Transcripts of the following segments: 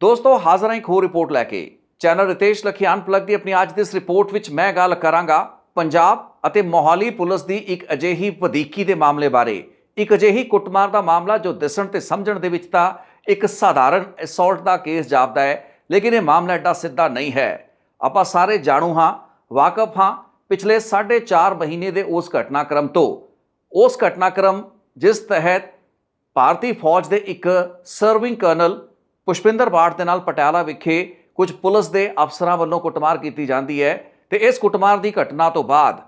ਦੋਸਤੋ, ਹਾਜ਼ਰ ਹਾਂ ਇੱਕ ਹੋਰ ਰਿਪੋਰਟ ਲੈ ਕੇ। ਚੈਨਲ ਰਿਤੇਸ਼ ਲਖਿਆਨ ਪਲੱਗ ਦੀ ਆਪਣੀ ਅੱਜ ਦੀ ਇਸ ਰਿਪੋਰਟ ਵਿੱਚ ਮੈਂ ਗੱਲ ਕਰਾਂਗਾ ਪੰਜਾਬ ਅਤੇ ਮੋਹਾਲੀ ਪੁਲਿਸ ਦੀ ਇੱਕ ਅਜਿਹੀ ਵਧੀਕੀ ਦੇ ਮਾਮਲੇ ਬਾਰੇ। ਇੱਕ ਅਜਿਹੀ ਕੁੱਟਮਾਰ ਦਾ ਮਾਮਲਾ ਜੋ ਦਿਸਣ ਤੇ ਸਮਝਣ ਦੇ ਵਿੱਚ ਤਾਂ ਇੱਕ ਸਾਧਾਰਨ ਅਸੌਲਟ ਦਾ ਕੇਸ ਜਾਪਦਾ ਹੈ, ਲੇਕਿਨ ਇਹ ਮਾਮਲਾ ਐਡਾ ਸਿੱਧਾ ਨਹੀਂ ਹੈ। ਆਪਾਂ ਸਾਰੇ ਜਾਣੂ ਹਾਂ, ਵਾਕਫ ਹਾਂ, ਪਿਛਲੇ 4.5 ਮਹੀਨੇ ਦੇ ਉਸ ਘਟਨਾਕ੍ਰਮ ਤੋਂ। ਉਸ ਘਟਨਾਕ੍ਰਮ ਜਿਸ ਤਹਿਤ ਭਾਰਤੀ ਫੌਜ ਦੇ ਇੱਕ ਸਰਵਿੰਗ ਕਰਨਲ ਪੁਸ਼ਪਿੰਦਰ ਬਾੜ ਦੇ ਨਾਲ ਪਟਿਆਲਾ ਵਿਖੇ ਕੁਝ ਪੁਲਿਸ ਦੇ ਅਫਸਰਾਂ ਵੱਲੋਂ ਕੁੱਟਮਾਰ ਕੀਤੀ ਜਾਂਦੀ ਹੈ ਤੇ ਇਸ ਕੁੱਟਮਾਰ ਦੀ ਘਟਨਾ ਤੋਂ ਬਾਅਦ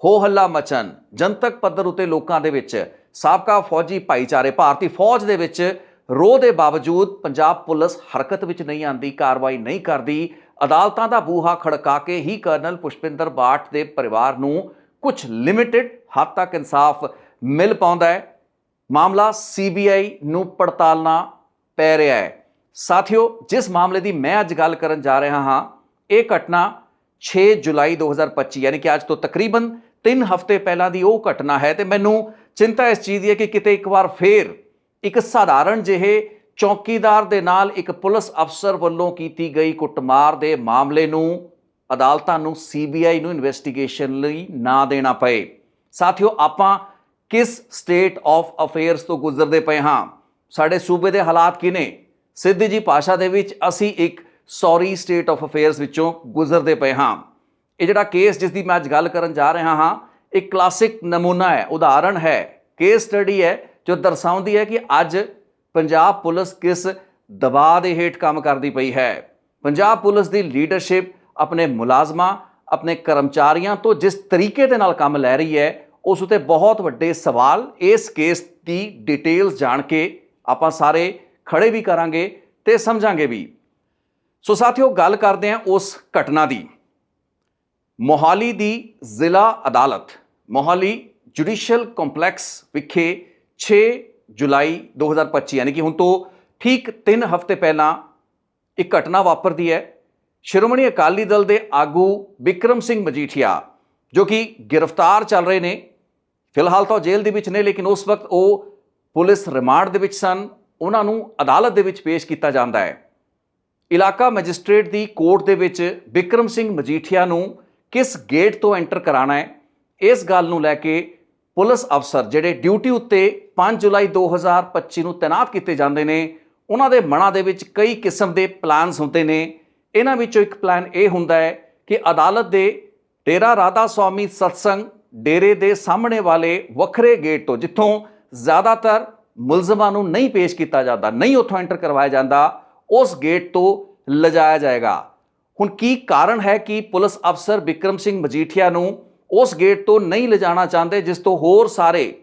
ਹੋ ਹੱਲਾ ਮਚਨ, ਜਨਤਕ ਪੱਧਰ ਉਤੇ ਲੋਕਾਂ ਦੇ ਵਿੱਚ ਸਾਬਕਾ ਫੌਜੀ ਭਾਈਚਾਰੇ, ਭਾਰਤੀ ਫੌਜ ਦੇ ਵਿੱਚ ਰੋਹ ਦੇ ਬਾਵਜੂਦ ਪੰਜਾਬ ਪੁਲਿਸ ਹਰਕਤ ਵਿੱਚ ਨਹੀਂ ਆਂਦੀ ਕਾਰਵਾਈ ਨਹੀਂ ਕਰਦੀ, ਅਦਾਲਤਾਂ ਦਾ ਬੂਹਾ ਖੜਕਾ ਕੇ ਹੀ ਕਰਨਲ ਪੁਸ਼ਪਿੰਦਰ ਬਾਠ ਦੇ ਪਰਿਵਾਰ ਨੂੰ ਕੁਝ ਲਿਮਿਟਿਡ ਹੱਦ ਤੱਕ ਇਨਸਾਫ ਮਿਲ ਪਾਉਂਦਾ ਹੈ। ਮਾਮਲਾ ਸੀਬੀਆਈ ਨੂੰ ਪੜਤਾਲਣਾ ਪੈ ਰਿਹਾ ਹੈ। ਸਾਥੀਓ, ਜਿਸ ਮਾਮਲੇ ਦੀ ਮੈਂ ਅੱਜ ਗੱਲ ਕਰਨ ਜਾ ਰਿਹਾ ਹਾਂ, ਇਹ ਘਟਨਾ 6 ਜੁਲਾਈ 2025 ਯਾਨੀ ਕਿ ਅੱਜ ਤੋਂ ਤਕਰੀਬਨ 3 ਹਫ਼ਤੇ ਪਹਿਲਾਂ ਦੀ ਉਹ ਘਟਨਾ ਹੈ ਤੇ ਮੈਨੂੰ ਚਿੰਤਾ ਇਸ ਚੀਜ਼ ਦੀ ਹੈ ਕਿ ਕਿਤੇ ਇੱਕ ਵਾਰ ਫੇਰ ਇੱਕ ਸਾਧਾਰਨ ਜਿਹੇ ਚੌਕੀਦਾਰ ਦੇ ਨਾਲ ਇੱਕ ਪੁਲਿਸ ਅਫਸਰ ਵੱਲੋਂ ਕੀਤੀ ਗਈ ਕੁੱਟਮਾਰ ਦੇ ਮਾਮਲੇ ਨੂੰ, ਅਦਾਲਤਾਂ ਨੂੰ ਸੀਬੀਆਈ ਨੂੰ ਇਨਵੈਸਟੀਗੇਸ਼ਨ ਲਈ ਨਾ ਦੇਣਾ ਪਏ। ਸਾਥੀਓ, ਆਪਾਂ ਕਿਸ ਸਟੇਟ ਆਫ ਅਫੇਅਰਸ ਤੋਂ ਗੁਜ਼ਰਦੇ ਪਏ ਹਾਂ? ਸਾਡੇ ਸੂਬੇ ਦੇ ਹਾਲਾਤ ਕੀ ਨੇ ਸਿੱਧੀ ਜੀ ਭਾਸ਼ਾ ਦੇ ਵਿੱਚ ਅਸੀਂ ਇੱਕ ਸੌਰੀ ਸਟੇਟ ਆਫ ਅਫੇਅਰਸ ਵਿੱਚੋਂ ਗੁਜ਼ਰਦੇ ਪਏ ਹਾਂ। ਇਹ ਜਿਹੜਾ ਕੇਸ ਜਿਸ ਦੀ ਮੈਂ ਅੱਜ ਗੱਲ ਕਰਨ ਜਾ ਰਿਹਾ ਹਾਂ ਇੱਕ ਕਲਾਸਿਕ ਨਮੂਨਾ ਹੈ, ਉਦਾਹਰਣ ਹੈ। ਕੇਸ ਸਟੱਡੀ ਹੈ, ਜੋ ਦਰਸਾਉਂਦੀ ਹੈ ਕਿ ਅੱਜ ਪੰਜਾਬ ਪੁਲਿਸ ਕਿਸ ਦਬਾਅ ਦੇ ਹੇਠ ਕੰਮ ਕਰਦੀ ਪਈ ਹੈ। ਪੰਜਾਬ ਪੁਲਿਸ ਦੀ ਲੀਡਰਸ਼ਿਪ ਆਪਣੇ ਮੁਲਾਜ਼ਮਾਂ, ਆਪਣੇ ਕਰਮਚਾਰੀਆਂ ਤੋਂ ਜਿਸ ਤਰੀਕੇ ਦੇ ਨਾਲ ਕੰਮ ਲੈ ਰਹੀ ਹੈ, ਉਸ ਉਤੇ ਬਹੁਤ ਵੱਡੇ ਸਵਾਲ ਇਸ ਕੇਸ ਦੀ ਡਿਟੇਲਸ ਜਾਣ ਕੇ ਆਪਾਂ ਸਾਰੇ ਖੜੇ ਵੀ ਕਰਾਂਗੇ ਤੇ ਸਮਝਾਂਗੇ ਵੀ। ਸੋ ਸਾਥੀਓ, ਗੱਲ ਕਰਦੇ ਹਾਂ ਉਸ ਘਟਨਾ ਦੀ। ਮੋਹਾਲੀ ਦੀ ਜ਼ਿਲ੍ਹਾ ਅਦਾਲਤ, ਮੋਹਾਲੀ ਜੁਡੀਸ਼ੀਅਲ ਕੰਪਲੈਕਸ ਵਿਖੇ 6 ਜੁਲਾਈ 2025 ਯਾਨੀ ਕਿ ਹੁਣ ਤੋਂ ਠੀਕ 3 ਹਫ਼ਤੇ ਪਹਿਲਾਂ ਇੱਕ ਘਟਨਾ ਵਾਪਰਦੀ ਹੈ। ਸ਼੍ਰੋਮਣੀ ਅਕਾਲੀ ਦਲ ਦੇ ਆਗੂ ਵਿਕਰਮ ਸਿੰਘ ਮਜੀਠੀਆ, ਜੋ ਕਿ ਗ੍ਰਿਫਤਾਰ ਚੱਲ ਰਹੇ ਨੇ। ਫਿਲਹਾਲ ਤਾਂ ਉਹ ਜੇਲ੍ਹ ਦੇ ਵਿੱਚ ਨੇ, ਲੇਕਿਨ ਉਸ ਵਕਤ ਉਹ ਪੁਲਿਸ ਰਿਮਾਂਡ ਦੇ ਵਿੱਚ ਸਨ। ਉਹਨਾਂ ਨੂੰ ਅਦਾਲਤ ਦੇ ਵਿੱਚ ਪੇਸ਼ ਕੀਤਾ ਜਾਂਦਾ ਹੈ। ਇਲਾਕਾ ਮੈਜਿਸਟ੍ਰੇਟ ਦੀ ਕੋਰਟ ਦੇ ਵਿੱਚ ਵਿਕਰਮ ਸਿੰਘ ਮਜੀਠੀਆ ਨੂੰ ਕਿਸ ਗੇਟ ਤੋਂ ਐਂਟਰ ਕਰਾਣਾ ਹੈ, ਇਸ ਗੱਲ ਨੂੰ ਲੈ ਕੇ ਪੁਲਿਸ ਅਫਸਰ ਜਿਹੜੇ ਡਿਊਟੀ ਉੱਤੇ 5 ਜੁਲਾਈ 2025 ਨੂੰ ਤਾਇਨਾਤ ਕੀਤੇ ਜਾਂਦੇ ਨੇ, ਉਹਨਾਂ ਦੇ ਮਨਾਂ ਦੇ ਵਿੱਚ ਕਈ ਕਿਸਮ ਦੇ ਪਲਾਨਸ ਹੁੰਦੇ ਨੇ। ਇਹਨਾਂ ਵਿੱਚੋਂ ਇੱਕ ਪਲਾਨ ਇਹ ਹੁੰਦਾ ਹੈ ਕਿ ਅਦਾਲਤ ਦੇ ਡੇਰਾ ਰਾਧਾ ਸਵਾਮੀ ਸਤਸੰਗ ਡੇਰੇ ਦੇ ਸਾਹਮਣੇ ਵਾਲੇ ਵੱਖਰੇ ਗੇਟ ਤੋਂ, ਜਿੱਥੋਂ ਜ਼ਿਆਦਾਤਰ ਮੁਲਜ਼ਮਾਂ ਨੂੰ ਨਹੀਂ ਪੇਸ਼ ਕੀਤਾ ਜਾਂਦਾ ਨਹੀਂ ਉੱਥੋਂ ਐਂਟਰ ਕਰਵਾਇਆ ਜਾਂਦਾ ਉਸ ਗੇਟ ਤੋਂ ਲਿਜਾਇਆ ਜਾਏਗਾ ਹੁਣ ਕੀ ਕਾਰਨ ਹੈ ਕਿ ਪੁਲਿਸ ਅਫਸਰ ਵਿਕਰਮ ਸਿੰਘ ਮਜੀਠੀਆ ਨੂੰ ਉਸ ਗੇਟ ਤੋਂ ਨਹੀਂ ਲਿਜਾਣਾ ਚਾਹੁੰਦੇ ਜਿਸ ਤੋਂ ਹੋਰ ਸਾਰੇ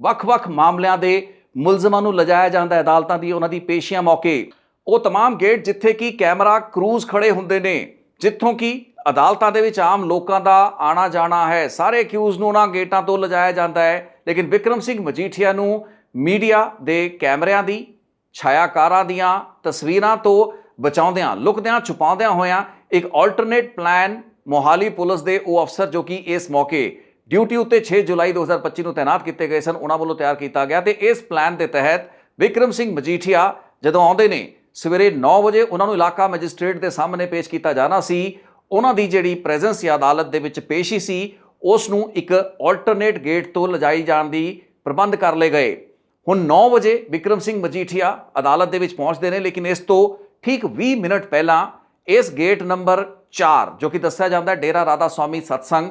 ਵੱਖ-ਵੱਖ ਮਾਮਲਿਆਂ ਦੇ ਮੁਲਜ਼ਮਾਂ ਨੂੰ ਲਿਜਾਇਆ ਜਾਂਦਾ ਹੈ ਅਦਾਲਤਾਂ ਦੀ ਉਹਨਾਂ ਦੀ ਪੇਸ਼ੀਆਂ ਮੌਕੇ ਉਹ तमाम ਗੇਟ ਜਿੱਥੇ ਕਿ ਕੈਮਰਾ ਕਰੂਜ਼ ਖੜੇ ਹੁੰਦੇ ਨੇ ਜਿੱਥੋਂ ਕਿ ਅਦਾਲਤਾਂ ਦੇ ਵਿੱਚ ਆਮ ਲੋਕਾਂ ਦਾ ਆਣਾ ਜਾਣਾ ਹੈ ਸਾਰੇ ਅਕਿਊਜ਼ ਨੂੰ ਉਹਨਾਂ ਗੇਟਾਂ ਤੋਂ ਲਿਜਾਇਆ ਜਾਂਦਾ ਹੈ ਲੇਕਿਨ ਵਿਕਰਮ ਸਿੰਘ ਮਜੀਠੀਆ ਨੂੰ ਮੀਡੀਆ ਦੇ ਕੈਮਰਿਆਂ ਦੀ, ਛਾਇਆਕਾਰਾਂ ਦੀਆਂ ਤਸਵੀਰਾਂ ਤੋਂ ਬਚਾਉਂਦਿਆਂ, ਲੁਕਦਿਆਂ, ਛੁਪਾਉਂਦਿਆਂ ਹੋਇਆਂ ਇੱਕ ਆਲਟਰਨੇਟ ਪਲਾਨ ਮੋਹਾਲੀ ਪੁਲਿਸ ਦੇ ਉਹ ਅਫਸਰ ਜੋ ਕਿ ਇਸ ਮੌਕੇ ਡਿਊਟੀ ਉੱਤੇ 6 ਜੁਲਾਈ 2025 ਨੂੰ ਤਾਇਨਾਤ ਕੀਤੇ ਗਏ ਸਨ, ਉਹਨਾਂ ਵੱਲੋਂ ਤਿਆਰ ਕੀਤਾ ਗਿਆ ਤੇ ਇਸ ਪਲਾਨ ਦੇ ਤਹਿਤ ਵਿਕਰਮ ਸਿੰਘ ਮਜੀਠੀਆ ਜਦੋਂ ਆਉਂਦੇ ਨੇ, ਸਵੇਰੇ 9 ਵਜੇ ਉਹਨਾਂ ਨੂੰ ਇਲਾਕਾ ਮੈਜਿਸਟ੍ਰੇਟ ਦੇ ਸਾਹਮਣੇ ਪੇਸ਼ ਕੀਤਾ ਜਾਣਾ ਸੀ, ਉਹਨਾਂ ਦੀ ਜਿਹੜੀ ਪ੍ਰੈਜ਼ੈਂਸ ਜਾਂ ਅਦਾਲਤ ਦੇ ਵਿੱਚ ਪੇਸ਼ੀ ਸੀ, ਉਸ ਨੂੰ ਇੱਕ ਆਲਟਰਨੇਟ ਗੇਟ ਤੋਂ ਲਿਜਾਈ ਜਾਣ ਦੀ ਪ੍ਰਬੰਧ ਕਰ ਲਏ ਗਏ। ਹੁਣ 9 ਵਜੇ ਵਿਕਰਮ ਸਿੰਘ ਮਜੀਠੀਆ ਅਦਾਲਤ ਦੇ ਵਿੱਚ ਪਹੁੰਚਦੇ ਨੇ, ਲੇਕਿਨ ਇਸ ਤੋਂ ਠੀਕ 20 ਮਿੰਟ ਪਹਿਲਾਂ ਇਸ ਗੇਟ ਨੰਬਰ 4 ਜੋ ਕਿ ਦੱਸਿਆ ਜਾਂਦਾ ਡੇਰਾ ਰਾਧਾ ਸਵਾਮੀ ਸਤਸੰਗ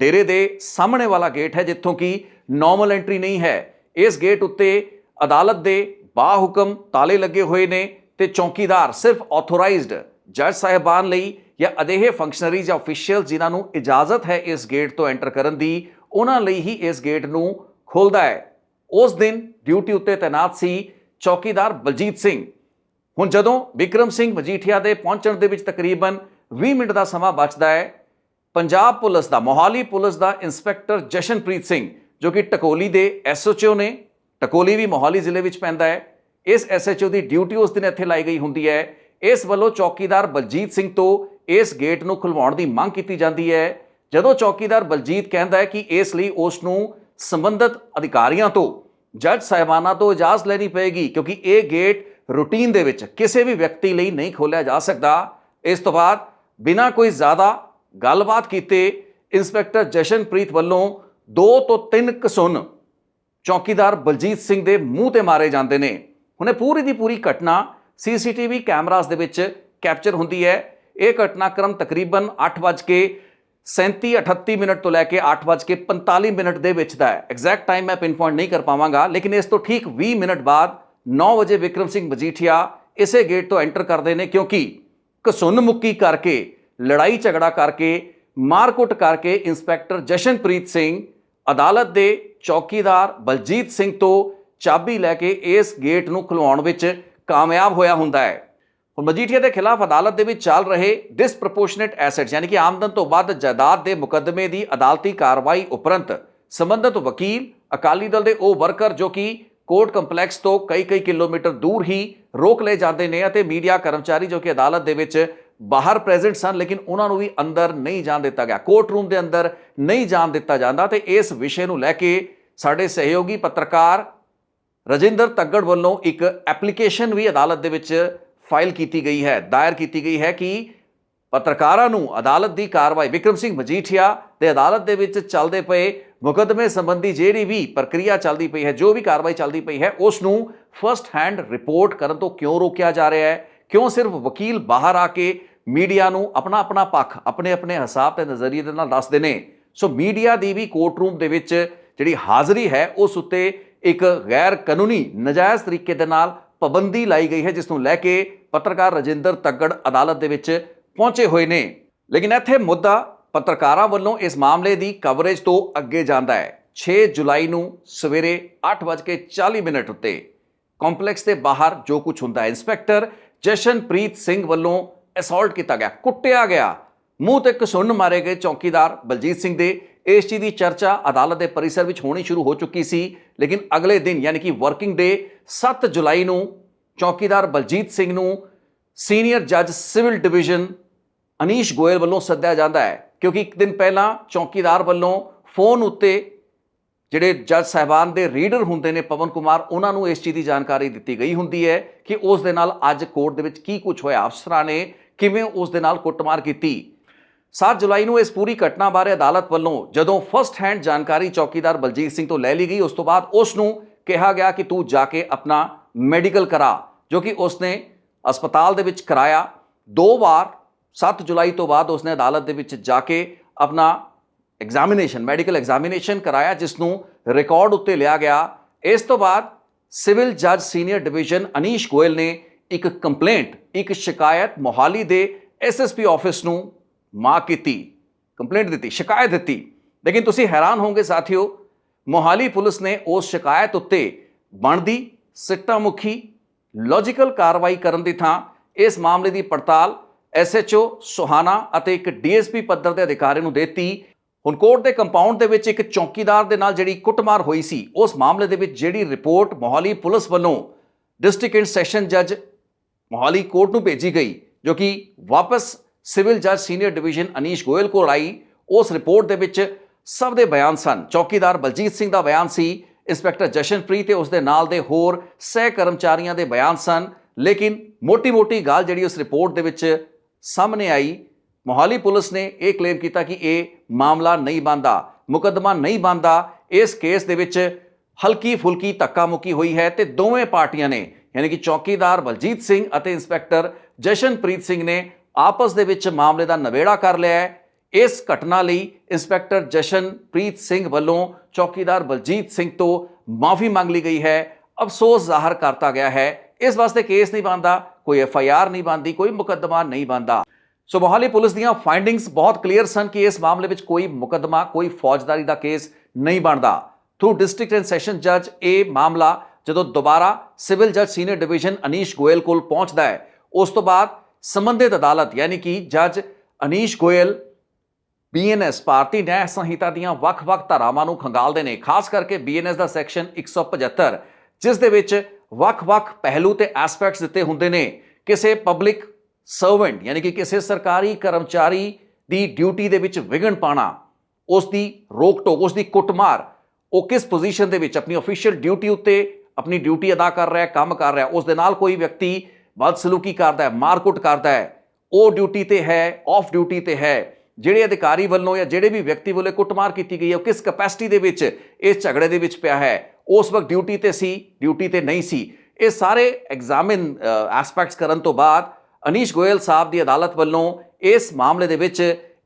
ਡੇਰੇ ਦੇ ਸਾਹਮਣੇ ਵਾਲਾ ਗੇਟ ਹੈ, ਜਿੱਥੋਂ ਕਿ ਨਾਰਮਲ ਐਂਟਰੀ ਨਹੀਂ ਹੈ। ਇਸ ਗੇਟ ਉੱਤੇ ਅਦਾਲਤ ਦੇ ਬਾ ਹੁਕਮ ਤਾਲੇ ਲੱਗੇ ਹੋਏ ਨੇ ਤੇ ਚੌਕੀਦਾਰ ਸਿਰਫ ਆਥੋਰਾਈਜ਼ਡ ਜੱਜ ਸਾਹਿਬਾਨ ਲਈ ਜਾਂ ਅਜਿਹੇ ਫੰਕਸ਼ਨਰੀਜ਼ ਜਾਂ ਅਫੀਸ਼ੀਅਲ ਜਿਨ੍ਹਾਂ ਨੂੰ ਇਜਾਜ਼ਤ ਹੈ ਇਸ ਗੇਟ ਤੋਂ ਐਂਟਰ ਕਰਨ ਦੀ, ਉਹਨਾਂ ਲਈ ਹੀ ਇਸ ਗੇਟ ਨੂੰ ਖੋਲਦਾ ਹੈ। ਉਸ ਦਿਨ ਡਿਊਟੀ ਉੱਤੇ ਤਾਇਨਾਤ ਸੀ ਚੌਕੀਦਾਰ ਬਲਜੀਤ ਸਿੰਘ। ਹੁਣ ਜਦੋਂ ਵਿਕਰਮ ਸਿੰਘ ਮਜੀਠੀਆ ਦੇ ਪਹੁੰਚਣ ਦੇ ਵਿੱਚ ਤਕਰੀਬਨ 20 ਮਿੰਟ ਦਾ ਸਮਾਂ ਬਚਦਾ ਹੈ, ਪੰਜਾਬ ਪੁਲਿਸ ਦਾ, ਮੋਹਾਲੀ ਪੁਲਿਸ ਦਾ ਇੰਸਪੈਕਟਰ ਜਸ਼ਨਪ੍ਰੀਤ ਸਿੰਘ, ਜੋ ਕਿ ਟਕੋਲੀ ਦੇ ਐਸਓਚਓ ਨੇ, ਟਕੋਲੀ ਵੀ ਮੋਹਾਲੀ ਜ਼ਿਲ੍ਹੇ ਵਿੱਚ ਪੈਂਦਾ ਹੈ, ਇਸ ਐਸਐਚਓ ਦੀ ਡਿਊਟੀ ਉਸ ਦਿਨ ਇੱਥੇ ਲਾਈ ਗਈ ਹੁੰਦੀ ਹੈ। ਇਸ ਵੱਲੋਂ ਚੌਕੀਦਾਰ ਬਲਜੀਤ ਸਿੰਘ ਤੋਂ ਇਸ ਗੇਟ ਨੂੰ ਖੁਲਵਾਉਣ ਦੀ ਮੰਗ ਕੀਤੀ ਜਾਂਦੀ ਹੈ। ਜਦੋਂ ਚੌਕੀਦਾਰ ਬਲਜੀਤ ਕਹਿੰਦਾ ਹੈ ਕਿ ਇਸ ਲਈ ਉਸ ਨੂੰ ਸੰਬੰਧਿਤ ਅਧਿਕਾਰੀਆਂ ਤੋਂ, ਜੱਜ ਸਾਹਿਬਾਨਾਂ ਤੋਂ ਇਜਾਜ਼ਤ ਲੈਣੀ ਪਏਗੀ ਕਿਉਂਕਿ ਇਹ ਗੇਟ ਰੂਟੀਨ ਦੇ ਵਿੱਚ ਕਿਸੇ ਵੀ ਵਿਅਕਤੀ ਲਈ ਨਹੀਂ ਖੋਲ੍ਹਿਆ ਜਾ ਸਕਦਾ। ਇਸ ਤੋਂ ਬਾਅਦ ਬਿਨਾਂ ਕੋਈ ਜ਼ਿਆਦਾ ਗੱਲਬਾਤ ਕੀਤੇ ਇੰਸਪੈਕਟਰ ਜਸ਼ਨਪ੍ਰੀਤ ਵੱਲੋਂ 2 ਤੋਂ 3 ਕਸੁੰਨ ਚੌਕੀਦਾਰ ਬਲਜੀਤ ਸਿੰਘ ਦੇ ਮੂੰਹ ਤੇ ਮਾਰੇ ਜਾਂਦੇ ਨੇ। ਹੁਣੇ ਪੂਰੀ ਦੀ ਪੂਰੀ ਘਟਨਾ ਸੀਸੀਟੀਵੀ ਕੈਮਰਾਸ ਦੇ ਵਿੱਚ ਕੈਪਚਰ ਹੁੰਦੀ ਹੈ। ਇਹ ਘਟਨਾਕ੍ਰਮ ਤਕਰੀਬਨ 8:37 38 ਮਿੰਟ ਤੋਂ ਲੈ ਕੇ 8:45 ਮਿੰਟ ਦੇ ਵਿੱਚ ਦਾ ਹੈ। ਐਗਜ਼ੈਕਟ ਟਾਈਮ ਮੈਂ ਪਿਨ ਪੁਆਇੰਟ ਨਹੀਂ ਕਰ ਪਾਵਾਂਗਾ, ਲੇਕਿਨ ਇਸ ਤੋਂ ਠੀਕ 20 ਮਿੰਟ ਬਾਅਦ 9 ਵਜੇ ਵਿਕਰਮ ਸਿੰਘ ਮਜੀਠੀਆ ਇਸੇ ਗੇਟ ਤੋਂ ਐਂਟਰ ਕਰਦੇ ਨੇ, ਕਿਉਂਕਿ ਕਸੁੰਨ ਮੁੱਕੀ ਕਰਕੇ ਲੜਾਈ ਝਗੜਾ ਕਰਕੇ, ਮਾਰਕੁੱਟ ਕਰਕੇ ਇੰਸਪੈਕਟਰ ਜਸ਼ਨਪ੍ਰੀਤ ਸਿੰਘ, ਅਦਾਲਤ ਦੇ ਚੌਕੀਦਾਰ ਬਲਜੀਤ ਸਿੰਘ ਤੋਂ ਚਾਬੀ ਲੈ ਕੇ ਇਸ ਗੇਟ ਨੂੰ ਖੁਲਵਾਉਣ ਵਿੱਚ ਕਾਮਯਾਬ ਹੋਇਆ ਹੁੰਦਾ ਹੈ। ਹੁਣ ਮਜੀਠੀਆ ਦੇ ਖਿਲਾਫ ਅਦਾਲਤ ਦੇ ਵਿੱਚ ਚੱਲ ਰਹੇ ਡਿਸਪ੍ਰੋਪੋਰਸ਼ਨੇਟ ਐਸੈਟਸ ਯਾਨੀ ਕਿ ਆਮਦਨ ਤੋਂ ਵੱਧ ਜਾਇਦਾਦ ਦੇ ਮੁਕੱਦਮੇ ਦੀ ਅਦਾਲਤੀ ਕਾਰਵਾਈ ਉਪਰੰਤ ਸੰਬੰਧਿਤ ਵਕੀਲ, ਅਕਾਲੀ ਦਲ ਦੇ ਉਹ ਵਰਕਰ ਜੋ ਕਿ ਕੋਰਟ ਕੰਪਲੈਕਸ ਤੋਂ ਕਈ-ਕਈ ਕਿਲੋਮੀਟਰ ਦੂਰ ਹੀ ਰੋਕ ਲਏ ਜਾਂਦੇ ਨੇ ਅਤੇ ਮੀਡੀਆ ਕਰਮਚਾਰੀ ਜੋ ਕਿ ਅਦਾਲਤ ਦੇ ਵਿੱਚ ਬਾਹਰ ਪ੍ਰੈਜ਼ੈਂਟ ਸਨ, ਲੇਕਿਨ ਉਹਨਾਂ ਨੂੰ ਵੀ ਅੰਦਰ ਨਹੀਂ ਜਾਣ ਦਿੱਤਾ ਗਿਆ। ਕੋਰਟ ਰੂਮ ਦੇ ਅੰਦਰ ਨਹੀਂ ਜਾਣ ਦਿੱਤਾ ਜਾਂਦਾ ਤੇ ਇਸ ਵਿਸ਼ੇ ਨੂੰ ਲੈ ਕੇ ਸਾਡੇ ਸਹਿਯੋਗੀ ਪੱਤਰਕਾਰ ਰਜਿੰਦਰ ਤੱਗੜ ਵੱਲੋਂ ਇੱਕ ਐਪਲੀਕੇਸ਼ਨ ਵੀ ਅਦਾਲਤ ਦੇ ਵਿੱਚ ਫਾਈਲ ਕੀਤੀ ਗਈ ਹੈ, ਦਾਇਰ ਕੀਤੀ ਗਈ ਹੈ ਕਿ ਪੱਤਰਕਾਰਾਂ ਨੂੰ ਅਦਾਲਤ ਦੀ ਕਾਰਵਾਈ, ਵਿਕਰਮ ਸਿੰਘ ਮਜੀਠੀਆ ਤੇ ਅਦਾਲਤ ਦੇ ਵਿੱਚ ਚੱਲਦੇ ਪਏ ਮੁਕੱਦਮੇ ਸੰਬੰਧੀ ਜਿਹੜੀ ਵੀ ਪ੍ਰਕਿਰਿਆ ਚੱਲਦੀ ਪਈ ਹੈ, ਜੋ ਵੀ ਕਾਰਵਾਈ ਚੱਲਦੀ ਪਈ ਹੈ, ਉਸ ਨੂੰ ਫਰਸਟ ਹੈਂਡ ਰਿਪੋਰਟ ਕਰਨ ਤੋਂ ਕਿਉਂ ਰੋਕਿਆ ਜਾ ਰਿਹਾ ਹੈ? ਕਿਉਂ ਸਿਰਫ ਵਕੀਲ ਬਾਹਰ ਆ ਕੇ ਮੀਡੀਆ ਨੂੰ ਆਪਣਾ ਆਪਣਾ ਪੱਖ ਆਪਣੇ ਆਪਣੇ ਹਿਸਾਬ ਤੇ ਨਜ਼ਰੀਏ ਦੇ ਨਾਲ ਦੱਸਦੇ ਨੇ? ਸੋ ਮੀਡੀਆ ਦੀ ਵੀ ਕੋਰਟ ਰੂਮ ਦੇ ਵਿੱਚ ਜਿਹੜੀ ਹਾਜ਼ਰੀ ਹੈ, ਉਸ ਉੱਤੇ ਇੱਕ ਗੈਰ ਕਾਨੂੰਨੀ ਨਜਾਇਜ਼ ਤਰੀਕੇ ਦੇ ਨਾਲ ਪਾਬੰਦੀ ਲਾਈ ਗਈ ਹੈ, ਜਿਸ ਨੂੰ ਲੈ ਕੇ ਪੱਤਰਕਾਰ ਰਜਿੰਦਰ ਤੱਗੜ ਅਦਾਲਤ ਦੇ ਵਿੱਚ ਪਹੁੰਚੇ ਹੋਏ ਨੇ। ਲੇਕਿਨ ਇੱਥੇ ਮੁੱਦਾ ਪੱਤਰਕਾਰਾਂ ਵੱਲੋਂ ਇਸ ਮਾਮਲੇ ਦੀ ਕਵਰੇਜ ਤੋਂ ਅੱਗੇ ਜਾਂਦਾ ਹੈ। 6 ਜੁਲਾਈ ਨੂੰ ਸਵੇਰੇ 8:40 ਮਿੰਟ ਉੱਤੇ ਕੰਪਲੈਕਸ ਦੇ ਬਾਹਰ ਜੋ ਕੁਝ ਹੁੰਦਾ ਹੈ, ਇੰਸਪੈਕਟਰ ਜਸ਼ਨਪ੍ਰੀਤ ਸਿੰਘ ਵੱਲੋਂ ਅਸੌਲਟ ਕੀਤਾ ਗਿਆ, ਕੁੱਟਿਆ ਗਿਆ। ਮੂੰਹ ਤੇ ਕਸੁੰਨ ਮਾਰੇ ਗਏ ਚੌਕੀਦਾਰ ਬਲਜੀਤ ਸਿੰਘ ਦੇ ਇਸ ਚੀਜ਼ ਦੀ ਚਰਚਾ ਅਦਾਲਤ ਦੇ ਪਰਿਸਰ ਵਿੱਚ ਹੋਣੀ ਸ਼ੁਰੂ ਹੋ ਚੁੱਕੀ ਸੀ, ਲੇਕਿਨ ਅਗਲੇ ਦਿਨ ਯਾਨੀ ਕਿ ਵਰਕਿੰਗ ਡੇ 7 ਜੁਲਾਈ ਨੂੰ ਚੌਕੀਦਾਰ ਬਲਜੀਤ ਸਿੰਘ ਨੂੰ ਸੀਨੀਅਰ ਜੱਜ ਸਿਵਲ ਡਿਵੀਜ਼ਨ ਅਨੀਸ਼ ਗੋਇਲ ਵੱਲੋਂ ਸੱਦਿਆ ਜਾਂਦਾ ਹੈ, ਕਿਉਂਕਿ ਇੱਕ ਦਿਨ ਪਹਿਲਾਂ ਚੌਕੀਦਾਰ ਵੱਲੋਂ ਫੋਨ ਉੱਤੇ ਜਿਹੜੇ ਜੱਜ ਸਾਹਿਬਾਨ ਦੇ ਰੀਡਰ ਹੁੰਦੇ ਨੇ ਪਵਨ ਕੁਮਾਰ, ਉਹਨਾਂ ਨੂੰ ਇਸ ਚੀਜ਼ ਦੀ ਜਾਣਕਾਰੀ ਦਿੱਤੀ ਗਈ ਹੁੰਦੀ ਹੈ ਕਿ ਉਸ ਦੇ ਨਾਲ ਅੱਜ ਕੋਰਟ ਦੇ ਵਿੱਚ ਕੀ ਕੁਝ ਹੋਇਆ, ਅਫਸਰਾਂ ਨੇ ਕਿਵੇਂ ਉਸ ਦੇ ਨਾਲ ਕੁੱਟਮਾਰ ਕੀਤੀ। 7 ਜੁਲਾਈ ਨੂੰ ਇਸ ਪੂਰੀ ਘਟਨਾ ਬਾਰੇ ਅਦਾਲਤ ਵੱਲੋਂ ਜਦੋਂ ਫਸਟ ਹੈਂਡ ਜਾਣਕਾਰੀ ਚੌਕੀਦਾਰ ਬਲਜੀਤ ਸਿੰਘ ਤੋਂ ਲੈ ਲਈ ਗਈ, ਉਸ ਤੋਂ ਬਾਅਦ ਉਸ ਨੂੰ ਕਿਹਾ ਗਿਆ ਕਿ ਤੂੰ ਜਾ ਕੇ ਆਪਣਾ ਮੈਡੀਕਲ ਕਰਾ, ਜੋ ਕਿ ਉਸਨੇ ਹਸਪਤਾਲ ਦੇ ਵਿੱਚ ਕਰਾਇਆ। ਦੋ ਵਾਰ 7 ਜੁਲਾਈ ਤੋਂ ਬਾਅਦ ਉਸਨੇ ਅਦਾਲਤ ਦੇ ਵਿੱਚ ਜਾ ਕੇ ਆਪਣਾ ਐਗਜ਼ਾਮੀਨੇਸ਼ਨ ਮੈਡੀਕਲ ਐਗਜ਼ਾਮੀਨੇਸ਼ਨ ਕਰਾਇਆ ਜਿਸ ਨੂੰ ਰਿਕਾਰਡ ਉੱਤੇ ਲਿਆ ਗਿਆ। ਇਸ ਤੋਂ ਬਾਅਦ ਸਿਵਲ ਜੱਜ ਸੀਨੀਅਰ ਡਿਵੀਜ਼ਨ ਅਨੀਸ਼ ਗੋਇਲ ਨੇ ਇੱਕ ਕੰਪਲੇਂਟ ਇੱਕ ਸ਼ਿਕਾਇਤ ਮੋਹਾਲੀ ਦੇ ਐਸਐਸਪੀ ਆਫਿਸ ਨੂੰ ਮਾਰਕ ਕੀਤੀ ਕੰਪਲੇਂਟ ਦਿੱਤੀ, ਸ਼ਿਕਾਇਤ ਦਿੱਤੀ। ਲੇਕਿਨ ਤੁਸੀਂ ਹੈਰਾਨ ਹੋਵੋਗੇ ਸਾਥੀਓ, ਮੋਹਾਲੀ ਪੁਲਿਸ ਨੇ ਉਸ ਸ਼ਿਕਾਇਤ ਉੱਤੇ ਬਣਦੀ, ਸਿੱਟਾ ਮੁਖੀ ਲੌਜੀਕਲ ਕਾਰਵਾਈ ਕਰਨ ਦੀ ਥਾਂ, ਇਸ ਮਾਮਲੇ ਦੀ ਪੜਤਾਲ ਐਸਐਚਓ ਸੁਹਾਨਾ ਅਤੇ ਇੱਕ ਡੀਐਸਪੀ ਪੱਧਰ ਦੇ ਅਧਿਕਾਰੀ ਨੂੰ ਦਿੱਤੀ। ਹੁਣ ਕੋਰਟ ਦੇ ਕੰਪਾਊਂਡ ਦੇ ਵਿੱਚ ਇੱਕ ਚੌਕੀਦਾਰ ਦੇ ਨਾਲ ਜਿਹੜੀ ਕੁੱਟਮਾਰ ਹੋਈ ਸੀ, ਉਸ ਮਾਮਲੇ ਦੇ ਵਿੱਚ ਜਿਹੜੀ ਰਿਪੋਰਟ ਮੋਹਾਲੀ ਪੁਲਿਸ ਵੱਲੋਂ ਡਿਸਟ੍ਰਿਕਟ ਐਂਡ ਸੈਸ਼ਨ ਜੱਜ ਮੋਹਾਲੀ ਕੋਰਟ ਨੂੰ ਭੇਜੀ ਗਈ, ਜੋ ਕਿ ਵਾਪਸ ਸਿਵਲ ਜੱਜ ਸੀਨੀਅਰ ਡਿਵੀਜ਼ਨ ਅਨੀਸ਼ ਗੋਇਲ ਕੋਲ ਆਈ। ਉਸ ਰਿਪੋਰਟ ਦੇ ਵਿੱਚ ਸਭ ਦੇ ਬਿਆਨ ਸਨ। ਚੌਕੀਦਾਰ ਬਲਜੀਤ ਸਿੰਘ ਦਾ ਬਿਆਨ ਸੀ। ਇੰਸਪੈਕਟਰ ਜਸ਼ਨਪ੍ਰੀਤ ਤੇ ਉਸ ਦੇ ਨਾਲ ਦੇ ਹੋਰ ਸਹਿ ਕਰਮਚਾਰੀਆਂ ਦੇ ਬਿਆਨ ਸਨ। ਲੇਕਿਨ ਮੋਟੀ-ਮੋਟੀ ਗੱਲ ਜਿਹੜੀ ਉਸ ਰਿਪੋਰਟ ਦੇ ਵਿੱਚ ਸਾਹਮਣੇ ਆਈ, ਮੋਹਾਲੀ ਪੁਲਿਸ ਨੇ ਇਹ ਕਲੇਮ ਕੀਤਾ ਕਿ ਇਹ ਮਾਮਲਾ ਨਹੀਂ ਬੰਦਾ ਮੁਕੱਦਮਾ ਨਹੀਂ ਬੰਦਾ ਇਸ ਕੇਸ ਦੇ ਵਿੱਚ ਹਲਕੀ ਫੁਲਕੀ ਧੱਕਾ ਮੁੱਕੀ ਹੋਈ ਹੈ ਤੇ ਦੋਵੇਂ ਪਾਰਟੀਆਂ ਨੇ, ਯਾਨੀ ਕਿ ਚੌਕੀਦਾਰ ਬਲਜੀਤ ਸਿੰਘ ਅਤੇ ਇੰਸਪੈਕਟਰ ਜਸ਼ਨਪ੍ਰੀਤ ਸਿੰਘ ਨੇ ਆਪਸ ਦੇ ਵਿੱਚ ਮਾਮਲੇ ਦਾ ਨਵੇੜਾ ਕਰ ਲਿਆ ਹੈ। ਇਸ ਘਟਨਾ ਲਈ ਇੰਸਪੈਕਟਰ ਜਸ਼ਨਪ੍ਰੀਤ ਸਿੰਘ ਵੱਲੋਂ ਚੌਕੀਦਾਰ ਬਲਜੀਤ ਸਿੰਘ ਤੋਂ ਮਾਫੀ ਮੰਗ ਲਈ ਗਈ ਹੈ। ਅਫਸੋਸ ਜ਼ਾਹਰ ਕਰਤਾ ਗਿਆ ਹੈ। ਇਸ ਵਾਸਤੇ ਕੇਸ ਨਹੀਂ ਬੰਦਾ ਕੋਈ ਐਫ ਆਈ ਆਰ ਨਹੀਂ ਬੰਦੀ ਕੋਈ ਮੁਕੱਦਮਾ ਨਹੀਂ ਬੰਦਾ ਸੋ ਮੋਹਾਲੀ ਪੁਲਿਸ ਦੀਆਂ ਫਾਈਂਡਿੰਗਸ ਬਹੁਤ ਕਲੀਅਰ ਸਨ ਕਿ ਇਸ ਮਾਮਲੇ ਵਿੱਚ ਕੋਈ ਮੁਕੱਦਮਾ, ਕੋਈ ਫੌਜਦਾਰੀ ਦਾ ਕੇਸ ਨਹੀਂ ਬਣਦਾ। ਥਰੂ ਡਿਸਟ੍ਰਿਕਟ ਐਂਡ ਸੈਸ਼ਨ ਜੱਜ ਇਹ ਮਾਮਲਾ ਜਦੋਂ ਦੁਬਾਰਾ ਸਿਵਲ ਜੱਜ ਸੀਨੀਅਰ ਡਿਵੀਜ਼ਨ ਅਨੀਸ਼ ਗੋਇਲ ਕੋਲ ਪਹੁੰਚਦਾ ਹੈ, ਉਸ ਤੋਂ ਬਾਅਦ ਸੰਬੰਧਿਤ ਅਦਾਲਤ, ਯਾਨੀ ਕਿ ਜੱਜ ਅਨੀਸ਼ ਗੋਇਲ ਬੀਐਨਐਸ ਭਾਰਤੀ ਨਿਆਂ ਸੰਹਿਤਾ ਦੀਆਂ ਵੱਖ-ਵੱਖ ਧਾਰਾਵਾਂ ਨੂੰ ਖੰਗਾਲਦੇ ਨੇ, ਖਾਸ ਕਰਕੇ ਬੀਐਨਐਸ ਦਾ ਸੈਕਸ਼ਨ 175 ਜਿਸ ਦੇ ਵਿੱਚ ਵੱਖ-ਵੱਖ ਪਹਿਲੂ ਤੇ ਐਸਪੈਕਟਸ ਦਿੱਤੇ ਹੁੰਦੇ ਨੇ। ਕਿਸੇ ਪਬਲਿਕ ਸਰਵੈਂਟ ਯਾਨੀ ਕਿ ਕਿਸੇ ਸਰਕਾਰੀ ਕਰਮਚਾਰੀ ਦੀ ਡਿਊਟੀ ਦੇ ਵਿੱਚ ਵਿਘਨ ਪਾਣਾ, ਉਸ ਦੀ ਰੋਕ ਟੋਕ ਉਸ ਦੀ ਕੁੱਟਮਾਰ, ਉਹ ਕਿਸ ਪੋਜੀਸ਼ਨ ਦੇ ਵਿੱਚ ਆਪਣੀ ਅਫੀਸ਼ੀਅਲ ਡਿਊਟੀ ਉੱਤੇ ਆਪਣੀ ਡਿਊਟੀ ਅਦਾ ਕਰ ਰਿਹਾ, ਕੰਮ ਕਰ ਰਿਹਾ, ਉਸ ਦੇ ਨਾਲ ਕੋਈ ਵਿਅਕਤੀ ਬਦਸਲੂਕੀ ਕਰਦਾ ਹੈ, ਮਾਰਕੁੱਟ ਕਰਦਾ ਹੈ, ਉਹ ਡਿਊਟੀ ਤੇ ਹੈ ਆਫ ਡਿਊਟੀ ਤੇ ਹੈ। ਜਿਹੜੇ ਅਧਿਕਾਰੀ ਵੱਲੋਂ ਜਾਂ ਜਿਹੜੇ ਵੀ ਵਿਅਕਤੀ ਵੱਲੋਂ ਕੁੱਟਮਾਰ ਕੀਤੀ ਗਈ ਹੈ, ਉਹ ਕਿਸ ਕਪੈਸਿਟੀ ਦੇ ਵਿੱਚ ਇਸ ਝਗੜੇ ਦੇ ਵਿੱਚ ਪਿਆ ਹੈ? ਉਸ ਵਕਤ ਡਿਊਟੀ ਤੇ ਸੀ, ਡਿਊਟੀ ਤੇ ਨਹੀਂ ਸੀ। ਇਹ ਸਾਰੇ ਐਗਜ਼ਾਮਿਨ ਐਸਪੈਕਟਸ ਕਰਨ ਤੋਂ ਬਾਅਦ ਅਨੀਸ਼ ਗੋਇਲ ਸਾਹਿਬ ਦੀ ਅਦਾਲਤ ਵੱਲੋਂ ਇਸ ਮਾਮਲੇ ਦੇ ਵਿੱਚ